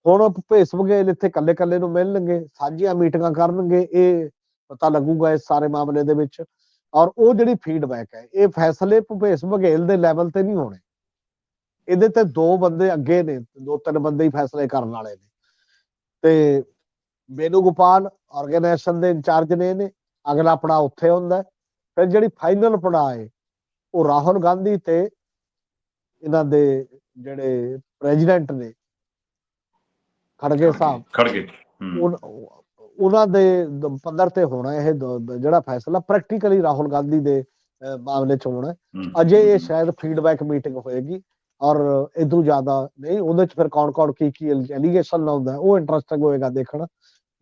ਹੁਣ ਭੇਸ ਬਘੇਲ ਇੱਥੇ ਕੱਲੇ ਕੱਲੇ ਨੂੰ ਮਿਲਣਗੇ ਸਾਂਝੀਆਂ ਮੀਟਿੰਗਾਂ ਕਰਨਗੇ ਇਹ ਪਤਾ ਲੱਗੂਗਾ ਇਸ ਸਾਰੇ ਮਾਮਲੇ ਦੇ ਵਿੱਚ। ਔਰ ਉਹ ਜਿਹੜੀ ਫੀਡਬੈਕ ਹੈ ਇਹ ਫੈਸਲੇ ਭੁਪੇਸ਼ ਬਘੇਲ ਦੇ ਲੈਵਲ ਤੇ ਨਹੀਂ ਹੋਣੇ। ਇਹਦੇ ਤੇ ਦੋ ਬੰਦੇ ਅੱਗੇ ਨੇ ਦੋ ਤਿੰਨ ਬੰਦੇ ਹੀ ਫੈਸਲੇ ਕਰਨ ਵਾਲੇ ਨੇ। ਤੇ ਬੇਨੂ ਗੋਪਾਲ ਆਰਗੇਨਾਈਜੇਸ਼ਨ ਦੇ ਇੰਚਾਰਜ ਨੇ ਇਹਨੇ। ਅਗਲਾ ਪੜਾ ਉੱਥੇ ਹੁੰਦਾ ਫਿਰ ਜਿਹੜੀ ਫਾਈਨਲ ਪੜਾ ਹੈ ਉਹ ਰਾਹੁਲ ਗਾਂਧੀ ਤੇ ਇਹਨਾਂ ਦੇ ਜਿਹੜੇ ਪ੍ਰੈਜ਼ੀਡੈਂਟ ਨੇ ਖੜਗੇ ਸਾਹਿਬ। ਖੜਗੇ ਉਹਨਾਂ ਦੇ ਪੱਧਰ ਤੇ ਹੋਣਾ ਇਹ ਜਿਹੜਾ ਫੈਸਲਾ ਪ੍ਰੈਕਟੀਕਲੀ ਰਾਹੁਲ ਗਾਂਧੀ ਦੇ ਮਾਮਲੇ ਚ ਹੋਣਾ। ਅਜੇ ਇਹ ਸ਼ਾਇਦ ਫੀਡਬੈਕ ਮੀਟਿੰਗ ਹੋਏਗੀ ਔਰ ਇਦੋਂ ਜ਼ਿਆਦਾ ਨਹੀਂ ਉਹਦੇ ਚ ਫਿਰ ਕੌਣ ਕੌਣ ਕੀ ਕੀ ਐਲੀਗੇਸ਼ਨ ਲਾਉਂਦਾ ਉਹ ਇੰਟਰਸਟਿੰਗ ਹੋਏਗਾ ਦੇਖਣਾ।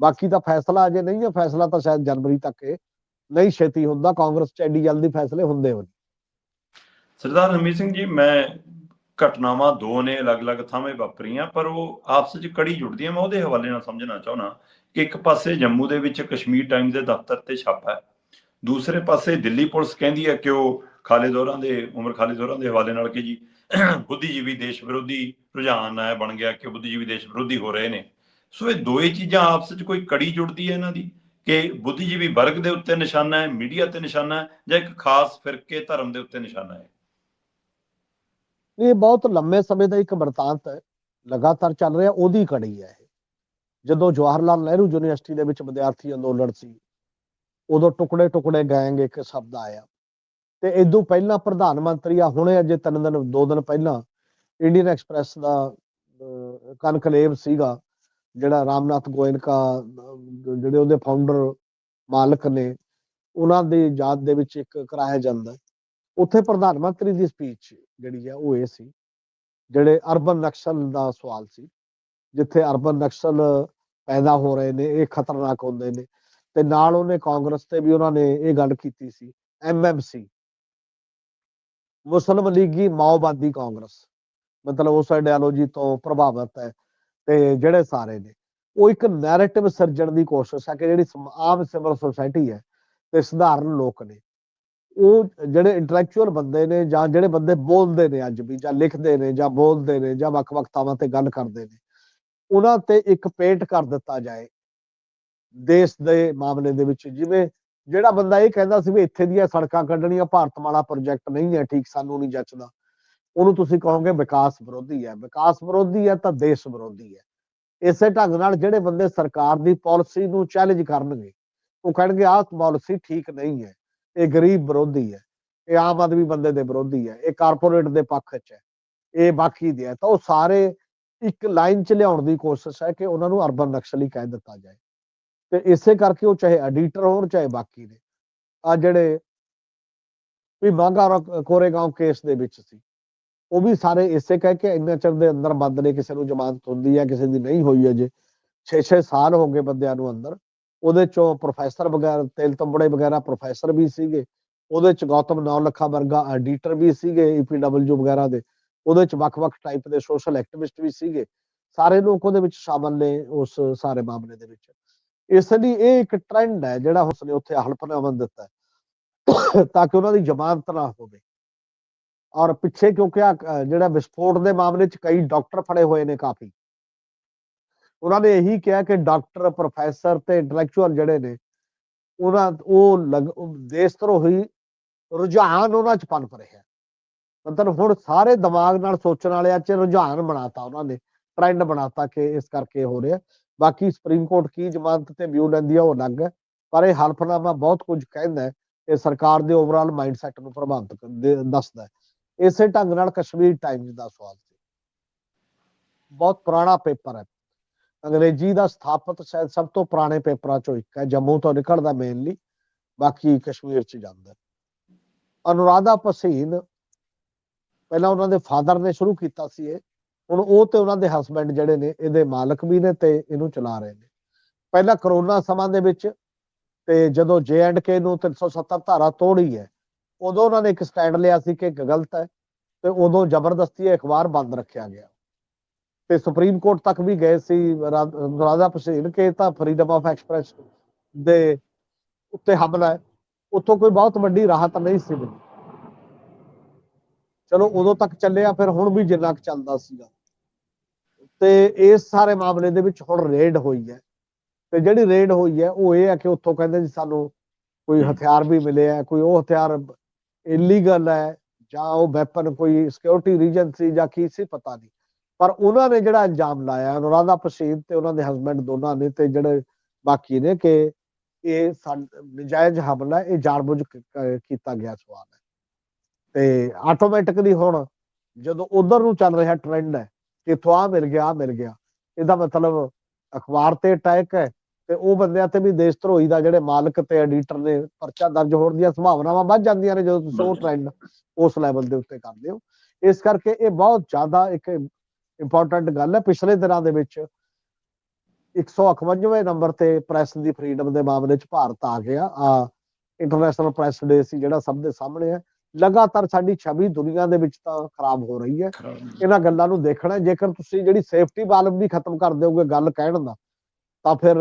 ਬਾਕੀ ਤਾਂ ਫੈਸਲਾ ਅਜੇ ਨਹੀਂ ਹੈ ਫੈਸਲਾ ਤਾਂ ਸ਼ਾਇਦ ਜਨਵਰੀ ਤੱਕ ਹੈ ਨਹੀਂ ਛੇਤੀ ਹੁੰਦਾ ਕਾਂਗਰਸ ਚ ਐਡੀ ਜਲਦੀ ਫੈਸਲੇ ਹੁੰਦੇ ਹੋਣ। ਸਰਦਾਰ ਹਰਮੀਤ ਸਿੰਘ ਜੀ ਮੈਂ ਘਟਨਾਵਾਂ ਦੋ ਨੇ, ਅਲੱਗ-ਅਲੱਗ ਥਾਵੇਂ ਵਾਪਰੀਆਂ, ਪਰ ਉਹ ਆਪਸ ਵਿੱਚ ਕੜੀ ਜੁੜਦੀਆਂ। ਮੈਂ ਉਹਦੇ ਹਵਾਲੇ ਨਾਲ ਸਮਝਣਾ ਚਾਹੁੰਦਾ ਕਿ ਇੱਕ ਪਾਸੇ ਜੰਮੂ ਦੇ ਵਿੱਚ ਕਸ਼ਮੀਰ ਟਾਈਮਜ਼ ਦੇ ਦਫ਼ਤਰ ਤੇ ਛਾਪਾ ਹੈ। ਦੂਸਰੇ ਪਾਸੇ ਦਿੱਲੀ ਪੁਲਿਸ ਕਹਿੰਦੀ ਹੈ ਕਿ ਉਹ ਖਾਲਿਦ ਹੋਰਾਂ ਦੇ, ਉਮਰ ਖਾਲਿਦ ਹੋਰਾਂ ਦੇ ਹਵਾਲੇ ਨਾਲ ਕਿ ਜੀ, ਬੁੱਧੀਜੀਵੀ ਦੇਸ਼ ਵਿਰੋਧੀ ਰੁਝਾਨ ਆਇਆ ਬਣ ਗਿਆ ਕਿ ਬੁੱਧੀਜੀਵੀ ਦੇਸ਼ ਵਿਰੋਧੀ ਹੋ ਰਹੇ ਨੇ। ਸੋ ਇਹ ਦੋਏ ਚੀਜ਼ਾਂ ਆਪਸ ਵਿੱਚ ਕੋਈ ਕੜੀ ਜੁੜਦੀ ਹੈ ਇਹਨਾਂ ਦੀ ਕਿ ਬੁੱਧੀਜੀਵੀ ਵਰਗ ਦੇ ਉੱਤੇ ਨਿਸ਼ਾਨਾ ਹੈ, ਮੀਡੀਆ ਤੇ ਨਿਸ਼ਾਨਾ ਹੈ ਜਾਂ ਇੱਕ ਖਾਸ ਫਿਰਕੇ ਧਰਮ ਦੇ ਉੱਤੇ ਨਿਸ਼ਾਨਾ ਹੈ। ਇਹ ਬਹੁਤ ਲੰਮੇ ਸਮੇਂ ਦਾ ਇੱਕ ਵਰਤਾਂਤ ਹੈ ਲਗਾਤਾਰ ਚੱਲ ਰਿਹਾ ਉਹਦੀ ਕੜੀ ਹੈ ਇਹ। ਜਦੋਂ ਜਵਾਹਰ ਲਾਲ ਨਹਿਰੂ ਯੂਨੀਵਰਸਿਟੀ ਦੇ ਵਿੱਚ ਵਿਦਿਆਰਥੀ ਅੰਦੋਲਨ ਸੀ ਉਦੋਂ ਟੁਕੜੇ ਟੁਕੜੇ ਗੈਂਗ ਇੱਕ ਸ਼ਬਦ ਆਇਆ। ਤੇ ਇਦੋਂ ਪਹਿਲਾਂ ਪ੍ਰਧਾਨ ਮੰਤਰੀ ਆ ਹੁਣੇ ਅਜੇ ਤਿੰਨ ਦਿਨ ਦੋ ਦਿਨ ਪਹਿਲਾਂ ਇੰਡੀਅਨ ਐਕਸਪ੍ਰੈਸ ਦਾ ਕਨਕਲੇਵ ਸੀਗਾ ਜਿਹੜਾ ਰਾਮਨਾਥ ਗੋਇਨਕਾ ਅਹ, ਜਿਹੜੇ ਉਹਦੇ ਫਾਊਂਡਰ ਮਾਲਕ ਨੇ ਉਹਨਾਂ ਦੀ ਯਾਦ ਦੇ ਵਿੱਚ ਇੱਕ ਕਰਾਇਆ ਜਾਂਦਾ। ਉੱਥੇ ਪ੍ਰਧਾਨ ਮੰਤਰੀ ਦੀ ਸਪੀਚ ਜਿਹੜੀ ਹੈ ਉਹ ਇਹ ਸੀ, ਜਿਹੜੇ ਅਰਬਨ ਨਕਸਲ ਦਾ ਸਵਾਲ ਸੀ, ਜਿੱਥੇ ਅਰਬਨ ਨਕਸਲ ਪੈਦਾ ਹੋ ਰਹੇ ਨੇ, ਇਹ ਖਤਰਨਾਕ ਹੁੰਦੇ ਨੇ ਤੇ ਨਾਲ ਉਹਨੇ ਕਾਂਗਰਸ ਤੇ ਵੀ ਉਹਨਾਂ ਨੇ ਇਹ ਗੱਲ ਕੀਤੀ ਸੀ ਐਮਐਮਸੀ ਮੁਸਲਿਮ ਲੀਗੀ ਮਾਓਵਾਦੀ ਕਾਂਗਰਸ, ਮਤਲਬ ਉਸ ਆਈਡੀਓਲੋਜੀ ਤੋਂ ਪ੍ਰਭਾਵਿਤ ਹੈ ਤੇ ਜਿਹੜੇ ਸਾਰੇ ਨੇ, ਉਹ ਇੱਕ ਨੈਰੇਟਿਵ ਸਿਰਜਣ ਦੀ ਕੋਸ਼ਿਸ਼ ਹੈ ਕਿ ਜਿਹੜੀ ਆਮ ਸਿਵਲ ਸੁਸਾਇਟੀ ਹੈ ਤੇ ਸਧਾਰਨ ਲੋਕ ਨੇ ਉਹ ਜਿਹੜੇ ਇੰਟੈਲੈਕਚੁਅਲ ਬੰਦੇ ਨੇ ਜਾਂ ਜਿਹੜੇ ਬੰਦੇ ਬੋਲਦੇ ਨੇ ਅੱਜ ਵੀ ਜਾਂ ਲਿਖਦੇ ਨੇ ਜਾਂ ਬੋਲਦੇ ਨੇ ਜਾਂ ਵੱਖ-ਵੱਖ ਥਾਵਾਂ ਤੇ ਗੱਲ ਕਰਦੇ ਨੇ, ਉਹਨਾਂ ਤੇ ਇੱਕ ਪੇਂਟ ਕਰ ਦਿੱਤਾ ਜਾਏ ਦੇਸ਼ ਦੇ ਮਾਮਲੇ ਦੇ ਵਿੱਚ। ਜਿਵੇਂ ਜਿਹੜਾ ਬੰਦਾ ਇਹ ਕਹਿੰਦਾ ਸੀ ਵੀ ਇੱਥੇ ਦੀਆਂ ਸੜਕਾਂ ਕੱਢਣੀਆਂ ਭਾਰਤਮਾਲਾ ਪ੍ਰੋਜੈਕਟ ਨਹੀਂ ਹੈ, ਠੀਕ, ਸਾਨੂੰ ਨਹੀਂ ਜੱਚਦਾ। ਉਹਨੂੰ ਤੁਸੀਂ ਕਹੋਗੇ ਵਿਕਾਸ ਵਿਰੋਧੀ ਹੈ। ਵਿਕਾਸ ਵਿਰੋਧੀ ਹੈ ਤਾਂ ਦੇਸ਼ ਵਿਰੋਧੀ ਹੈ। ਇਸੇ ਢੰਗ ਨਾਲ ਜਿਹੜੇ ਬੰਦੇ ਸਰਕਾਰ ਦੀ ਪਾਲਿਸੀ ਨੂੰ ਚੈਲੰਜ ਕਰਨਗੇ, ਉਹ ਕਹਿਣਗੇ ਆਹ ਪਾਲਿਸੀ ਠੀਕ ਨਹੀਂ ਹੈ। ਇਹ ਗਰੀਬ ਵਿਰੋਧੀ ਹੈ, ਇਹ ਆਮ ਆਦਮੀ ਬੰਦੇ ਦੇ ਵਿਰੋਧੀ ਹੈ, ਇਹ ਕਾਰਪੋਰੇਟ ਦੇ ਪੱਖ 'ਚ ਹੈ, ਇਹ ਬਾਕੀ ਦੇ ਹੈ। ਤਾਂ ਉਹ ਸਾਰੇ ਇੱਕ ਲਾਈਨ 'ਚ ਲਿਆਉਣ ਦੀ ਕੋਸ਼ਿਸ਼ ਹੈ ਕਿ ਉਹਨਾਂ ਨੂੰ ਅਰਬਨ ਨਕਸਲੀ ਕਹਿ ਦਿੱਤਾ ਜਾਏ। ਤੇ ਇਸੇ ਕਰਕੇ ਉਹ ਚਾਹੇ ਐਡੀਟਰ ਹੋਣ, ਚਾਹੇ ਬਾਕੀ ਨੇ ਆ ਜਿਹੜੇ ਵੀ ਮਾਂਗਾ ਕੋਰੇਗਾਂਵ ਕੇਸ ਦੇ ਵਿੱਚ ਸੀ, ਉਹ ਵੀ ਸਾਰੇ ਇਸੇ ਕਹਿ ਕੇ ਇੰਨਾ ਚਿਰ ਦੇ ਅੰਦਰ ਬੰਦ ਨੇ, ਕਿਸੇ ਨੂੰ ਜ਼ਮਾਨਤ ਹੁੰਦੀ ਹੈ, ਕਿਸੇ ਦੀ ਨਹੀਂ ਹੋਈ ਅਜੇ। 6-6 ਸਾਲ ਹੋ ਗਏ ਬੰਦਿਆਂ ਨੂੰ ਅੰਦਰ। ਉਹਦੇ ਚੋਂ ਪ੍ਰੋਫੈਸਰ ਵਗੈਰਾ, ਤੇਲ ਤੰਬੜੇ ਵਗੈਰਾ ਪ੍ਰੋਫੈਸਰ ਵੀ ਸੀਗੇ। ਉਹਦੇ ਚ ਗੌਤਮ ਨੌਲੱਖਾ ਵਰਗਾ ਐਡੀਟਰ ਵੀ ਸੀਗੇ ਈਪੀਡਬਲਯੂ ਵਗੈਰਾ ਦੇ। ਉਹਦੇ ਚ ਵੱਖ-ਵੱਖ ਟਾਈਪ ਦੇ ਸੋਸ਼ਲ ਐਕਟਿਵਿਸਟ ਵੀ ਸੀਗੇ। ਸਾਰੇ ਲੋਕ ਉਹਦੇ ਵਿੱਚ ਸ਼ਾਮਲ ਨੇ ਉਸ ਸਾਰੇ ਮਾਮਲੇ ਦੇ ਵਿੱਚ। ਇਸ ਲਈ ਇਹ ਇੱਕ ਟ੍ਰੈਂਡ ਹੈ ਜਿਹੜਾ ਉਸਨੇ ਉੱਥੇ ਹਲਫਨਾਮਨ ਦਿੱਤਾ ਤਾਂ ਕਿ ਉਹਨਾਂ ਦੀ ਜ਼ਮਾਨਤ ਨਾ ਹੋਵੇ। ਔਰ ਪਿੱਛੇ ਕਿਉਂਕਿ ਜਿਹੜਾ ਵਿਸਫੋਟ ਦੇ ਮਾਮਲੇ 'ਚ ਕਈ ਡਾਕਟਰ ਫੜੇ ਹੋਏ ਨੇ ਕਾਫੀ। ਉਹਨਾਂ ਨੇ ਇਹੀ ਕਿਹਾ ਕਿ ਡਾਕਟਰ, ਪ੍ਰੋਫੈਸਰ ਤੇ ਇੰਟੈਲੈਕਚੁਅਲ ਜਿਹੜੇ ਨੇ, ਉਹਨਾਂ ਉਹ ਲਗ- ਉਹ ਦੇਸ਼ ਧਰੋਹੀ ਰੁਝਾਨ ਉਹਨਾਂ 'ਚ ਪਨਪ ਰਿਹਾ ਮਤਲਬ ਹੁਣ ਸਾਰੇ ਦਿਮਾਗ ਨਾਲ ਸੋਚਣ ਵਾਲਿਆਂ 'ਚ ਰੁਝਾਨ ਬਣਾਤਾ ਉਹਨਾਂ ਨੇ ਟ੍ਰੈਂਡ ਬਣਾਤਾ ਕਿ ਇਸ ਕਰਕੇ ਹੋ ਰਿਹਾ। ਬਾਕੀ ਸੁਪਰੀਮ ਕੋਰਟ ਕੀ ਜ਼ਮਾਨਤ ਤੇ ਵਿਊ ਲੈਂਦੀ ਆ, ਉਹ ਅਲੱਗ ਹੈ। ਪਰ ਇਹ ਹਲਫਨਾਮਾ ਬਹੁਤ ਕੁਝ ਕਹਿੰਦਾ ਇਹ ਸਰਕਾਰ ਦੇ ਓਵਰਆਲ ਮਾਈਂਡਸੈਟ ਨੂੰ ਪ੍ਰਭਾਵਿਤ ਦੇ- ਦੱਸਦਾ ਇਸੇ ਢੰਗ ਨਾਲ ਕਸ਼ਮੀਰ ਟਾਈਮਜ਼ ਦਾ ਸਵਾਲ ਸੀ। ਬਹੁਤ ਪੁਰਾਣਾ ਪੇਪਰ ਹੈ। ਅੰਗਰੇਜ਼ੀ ਦਾ ਸਥਾਪਿਤ ਸ਼ਾਇਦ ਸਭ ਤੋਂ ਪੁਰਾਣੇ ਪੇਪਰਾਂ ਚੋਂ ਇੱਕ ਹੈ, ਜੰਮੂ ਤੋਂ ਨਿਕਲਦਾ ਮੇਨਲੀ ਬਾਕੀ ਕਸ਼ਮੀਰ ਚ ਜਾਂਦਾ ਅਨੁਰਾਧਾ ਭਸੀਨ ਪਹਿਲਾਂ ਉਹਨਾਂ ਦੇ ਫਾਦਰ ਨੇ ਸ਼ੁਰੂ ਕੀਤਾ ਸੀ ਇਹ, ਹੁਣ ਉਹ ਤੇ ਉਹਨਾਂ ਦੇ ਹਸਬੰਡ ਜਿਹੜੇ ਨੇ, ਇਹਦੇ ਮਾਲਕ ਵੀ ਨੇ ਤੇ ਇਹਨੂੰ ਚਲਾ ਰਹੇ ਨੇ। ਪਹਿਲਾਂ ਕਰੋਨਾ ਸਮਾਂ ਦੇ ਵਿੱਚ ਤੇ ਜਦੋਂ ਜੇ ਐਂਡ ਕੇ ਨੂੰ 370 ਧਾਰਾ ਤੋੜੀ ਹੈ, ਉਦੋਂ ਉਹਨਾਂ ਨੇ ਇੱਕ ਸਟੈਂਡ ਲਿਆ ਸੀ ਕਿ ਗਲਤ ਹੈ ਤੇ ਉਦੋਂ ਜ਼ਬਰਦਸਤੀ ਇਹ ਅਖਬਾਰ ਬੰਦ ਰੱਖਿਆ ਗਿਆ। ਤੇ ਸੁਪਰੀਮ ਕੋਰਟ ਤੱਕ ਵੀ ਗਏ ਸੀ ਰਾ- ਰਾਧਾ ਭਸੀਨ ਕਿ ਤਾਂ ਫਰੀडम ਆਫ ਐਕਸਪ੍ਰੈਸ ਦੇ ਉੱਤੇ ਹਮਲਾ ਹੈ। ਉੱਥੋਂ ਕੋਈ ਬਹੁਤ ਵੱਡੀ ਰਾਹਤ ਨਹੀਂ ਸੀ ਮਿਲੀ। ਚਲੋ ਉਦੋਂ ਤੱਕ ਚੱਲਿਆ, ਫਿਰ ਹੁਣ ਵੀ ਜਿੰਨਾ ਕੁ ਚੱਲਦਾ ਸੀਗਾ। ਤੇ ਇਸ ਸਾਰੇ ਮਾਮਲੇ ਦੇ ਵਿੱਚ ਹੁਣ ਰੇਡ ਹੋਈ ਹੈ। ਤੇ ਜਿਹੜੀ ਰੇਡ ਹੋਈ ਹੈ, ਉਹ ਇਹ ਹੈ ਕਿ ਉੱਥੋਂ ਕਹਿੰਦੇ ਜੀ ਸਾਨੂੰ ਕੋਈ ਹਥਿਆਰ ਵੀ ਮਿਲੇ ਆ ਕੋਈ ਉਹ ਹਥਿਆਰ ਇਲੀਗਲ ਹੈ ਜਾਂ ਉਹ ਵੈਪਨ ਕੋਈ ਸਿਕਿਉਰਿਟੀ ਰੀਜਨ ਸੀ ਜਾਂ ਕੀ ਸੀ, ਪਤਾ ਨਹੀਂ। ਪਰ ਉਹਨਾਂ ਨੇ ਜਿਹੜਾ ਇਲਜ਼ਾਮ ਲਾਇਆ ਅਨੁਰਾਧਾ ਪ੍ਰਸੀਦ ਤੇ ਉਹਨਾਂ ਦੇ ਹਸਬੰਡ ਦੋਨਾਂ ਨੇ ਤੇ ਜਿਹੜੇ ਬਾਕੀ ਨੇ ਕਿ ਇਹ ਨਜਾਇਜ਼ ਹਮਲਾ ਇਹ ਜਾਣਬੁੱਝ ਕੀਤਾ ਗਿਆ ਸਵਾਲ ਹੈ ਤੇ ਆਟੋਮੈਟਿਕਲੀ ਹੁਣ ਜਦੋਂ ਉਧਰ ਨੂੰ ਚੱਲ ਰਿਹਾ ਟ੍ਰੈਂਡ ਹੈ ਇੱਥੋਂ ਆ ਮਿਲ ਗਿਆ ਆ ਮਿਲ ਗਿਆ ਇਹਦਾ ਮਤਲਬ ਅਖਬਾਰ ਤੇ ਅਟੈਕ ਹੈ ਤੇ ਉਹ ਬੰਦਿਆਂ ਤੇ ਵੀ ਦੇਸ਼ ਧਰੋਹੀ ਦਾ ਜਿਹੜੇ ਮਾਲਕ ਤੇ ਐਡੀਟਰ ਨੇ ਪਰਚਾ ਦਰਜ ਹੋਣ ਦੀਆਂ ਸੰਭਾਵਨਾਵਾਂ ਵੱਧ ਜਾਂਦੀਆਂ ਨੇ ਜਦੋਂ ਤੁਸੀਂ ਉਹ। ਟ੍ਰੈਂਡ ਉਸ ਲੈਵਲ ਦੇ ਉੱਤੇ ਕਰਦੇ ਹੋ ਇਸ ਕਰਕੇ ਇਹ ਬਹੁਤ ਜ਼ਿਆਦਾ ਇੱਕ ਇੰਪੋਰਟੈਂਟ ਗੱਲ ਹੈ ਪਿਛਲੇ ਦਿਨਾਂ ਦੇ ਵਿੱਚ 151ਵੇਂ ਨੰਬਰ ਤੇ ਪ੍ਰੈਸ ਦੀ ਫਰੀडम ਦੇ ਮਾਮਲੇ 'ਚ ਭਾਰਤ ਆ ਗਿਆ। ਆ ਇੰਟਰਨੈਸ਼ਨਲ ਪ੍ਰੈਸ ਡੇ ਸੀ ਜਿਹੜਾ ਸਭ ਦੇ ਸਾਹਮਣੇ ਹੈ। ਲਗਾਤਾਰ ਸਾਡੀ ਛਵੀ ਦੁਨੀਆ ਦੇ ਵਿੱਚ ਤਾਂ ਖਰਾਬ ਹੋ ਰਹੀ ਹੈ। ਇਹਨਾਂ ਗੱਲਾਂ ਨੂੰ ਦੇਖਣਾ। ਜੇਕਰ ਤੁਸੀਂ ਜਿਹੜੀ ਸੇਫਟੀ ਵਾਲਵ ਵੀ ਖਤਮ ਕਰ ਦਿਓਗੇ ਗੱਲ ਕਹਿਣ ਦਾ ਤਾਂ ਫਿਰ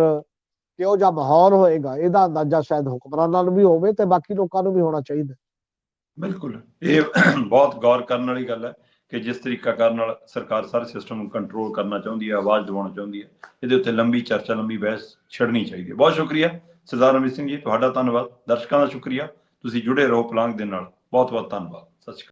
ਕਿਹੋ ਜਿਹਾ ਮਾਹੌਲ ਹੋਏਗਾ ਇਹਦਾ ਅੰਦਾਜ਼ਾ ਸ਼ਾਇਦ ਹੁਕਮਰਾਨਾਂ ਨੂੰ ਵੀ ਹੋਵੇ ਤੇ ਬਾਕੀ ਲੋਕਾਂ ਨੂੰ ਵੀ ਹੋਣਾ ਚਾਹੀਦਾ। ਬਿਲਕੁਲ। ਇਹ ਬਹੁਤ ਗੌਰ ਕਰਨ ਵਾਲੀ ਗੱਲ ਹੈ। ਕਿ ਜਿਸ ਤਰੀਕਾ ਕਰਨ ਨਾਲ ਸਰਕਾਰ ਸਾਰੇ ਸਿਸਟਮ ਨੂੰ ਕੰਟਰੋਲ ਕਰਨਾ ਚਾਹੁੰਦੀ ਹੈ, ਆਵਾਜ਼ ਦਵਾਉਣਾ ਚਾਹੁੰਦੀ ਹੈ, ਇਹਦੇ ਉੱਤੇ ਲੰਬੀ ਚਰਚਾ, ਲੰਬੀ ਬਹਿਸ ਛੜਨੀ ਚਾਹੀਦੀ ਹੈ। ਬਹੁਤ ਸ਼ੁਕਰੀਆ ਸਰਦਾਰ ਰਮੀਤ ਸਿੰਘ ਜੀ, ਤੁਹਾਡਾ ਧੰਨਵਾਦ। ਦਰਸ਼ਕਾਂ ਦਾ ਸ਼ੁਕਰੀਆ। ਤੁਸੀਂ ਜੁੜੇ ਰਹੋ ਪਲਾਂਗ ਦੇ ਨਾਲ। ਬਹੁਤ ਬਹੁਤ ਧੰਨਵਾਦ। ਸਤਿ ਸ਼੍ਰੀ ਅਕਾਲ।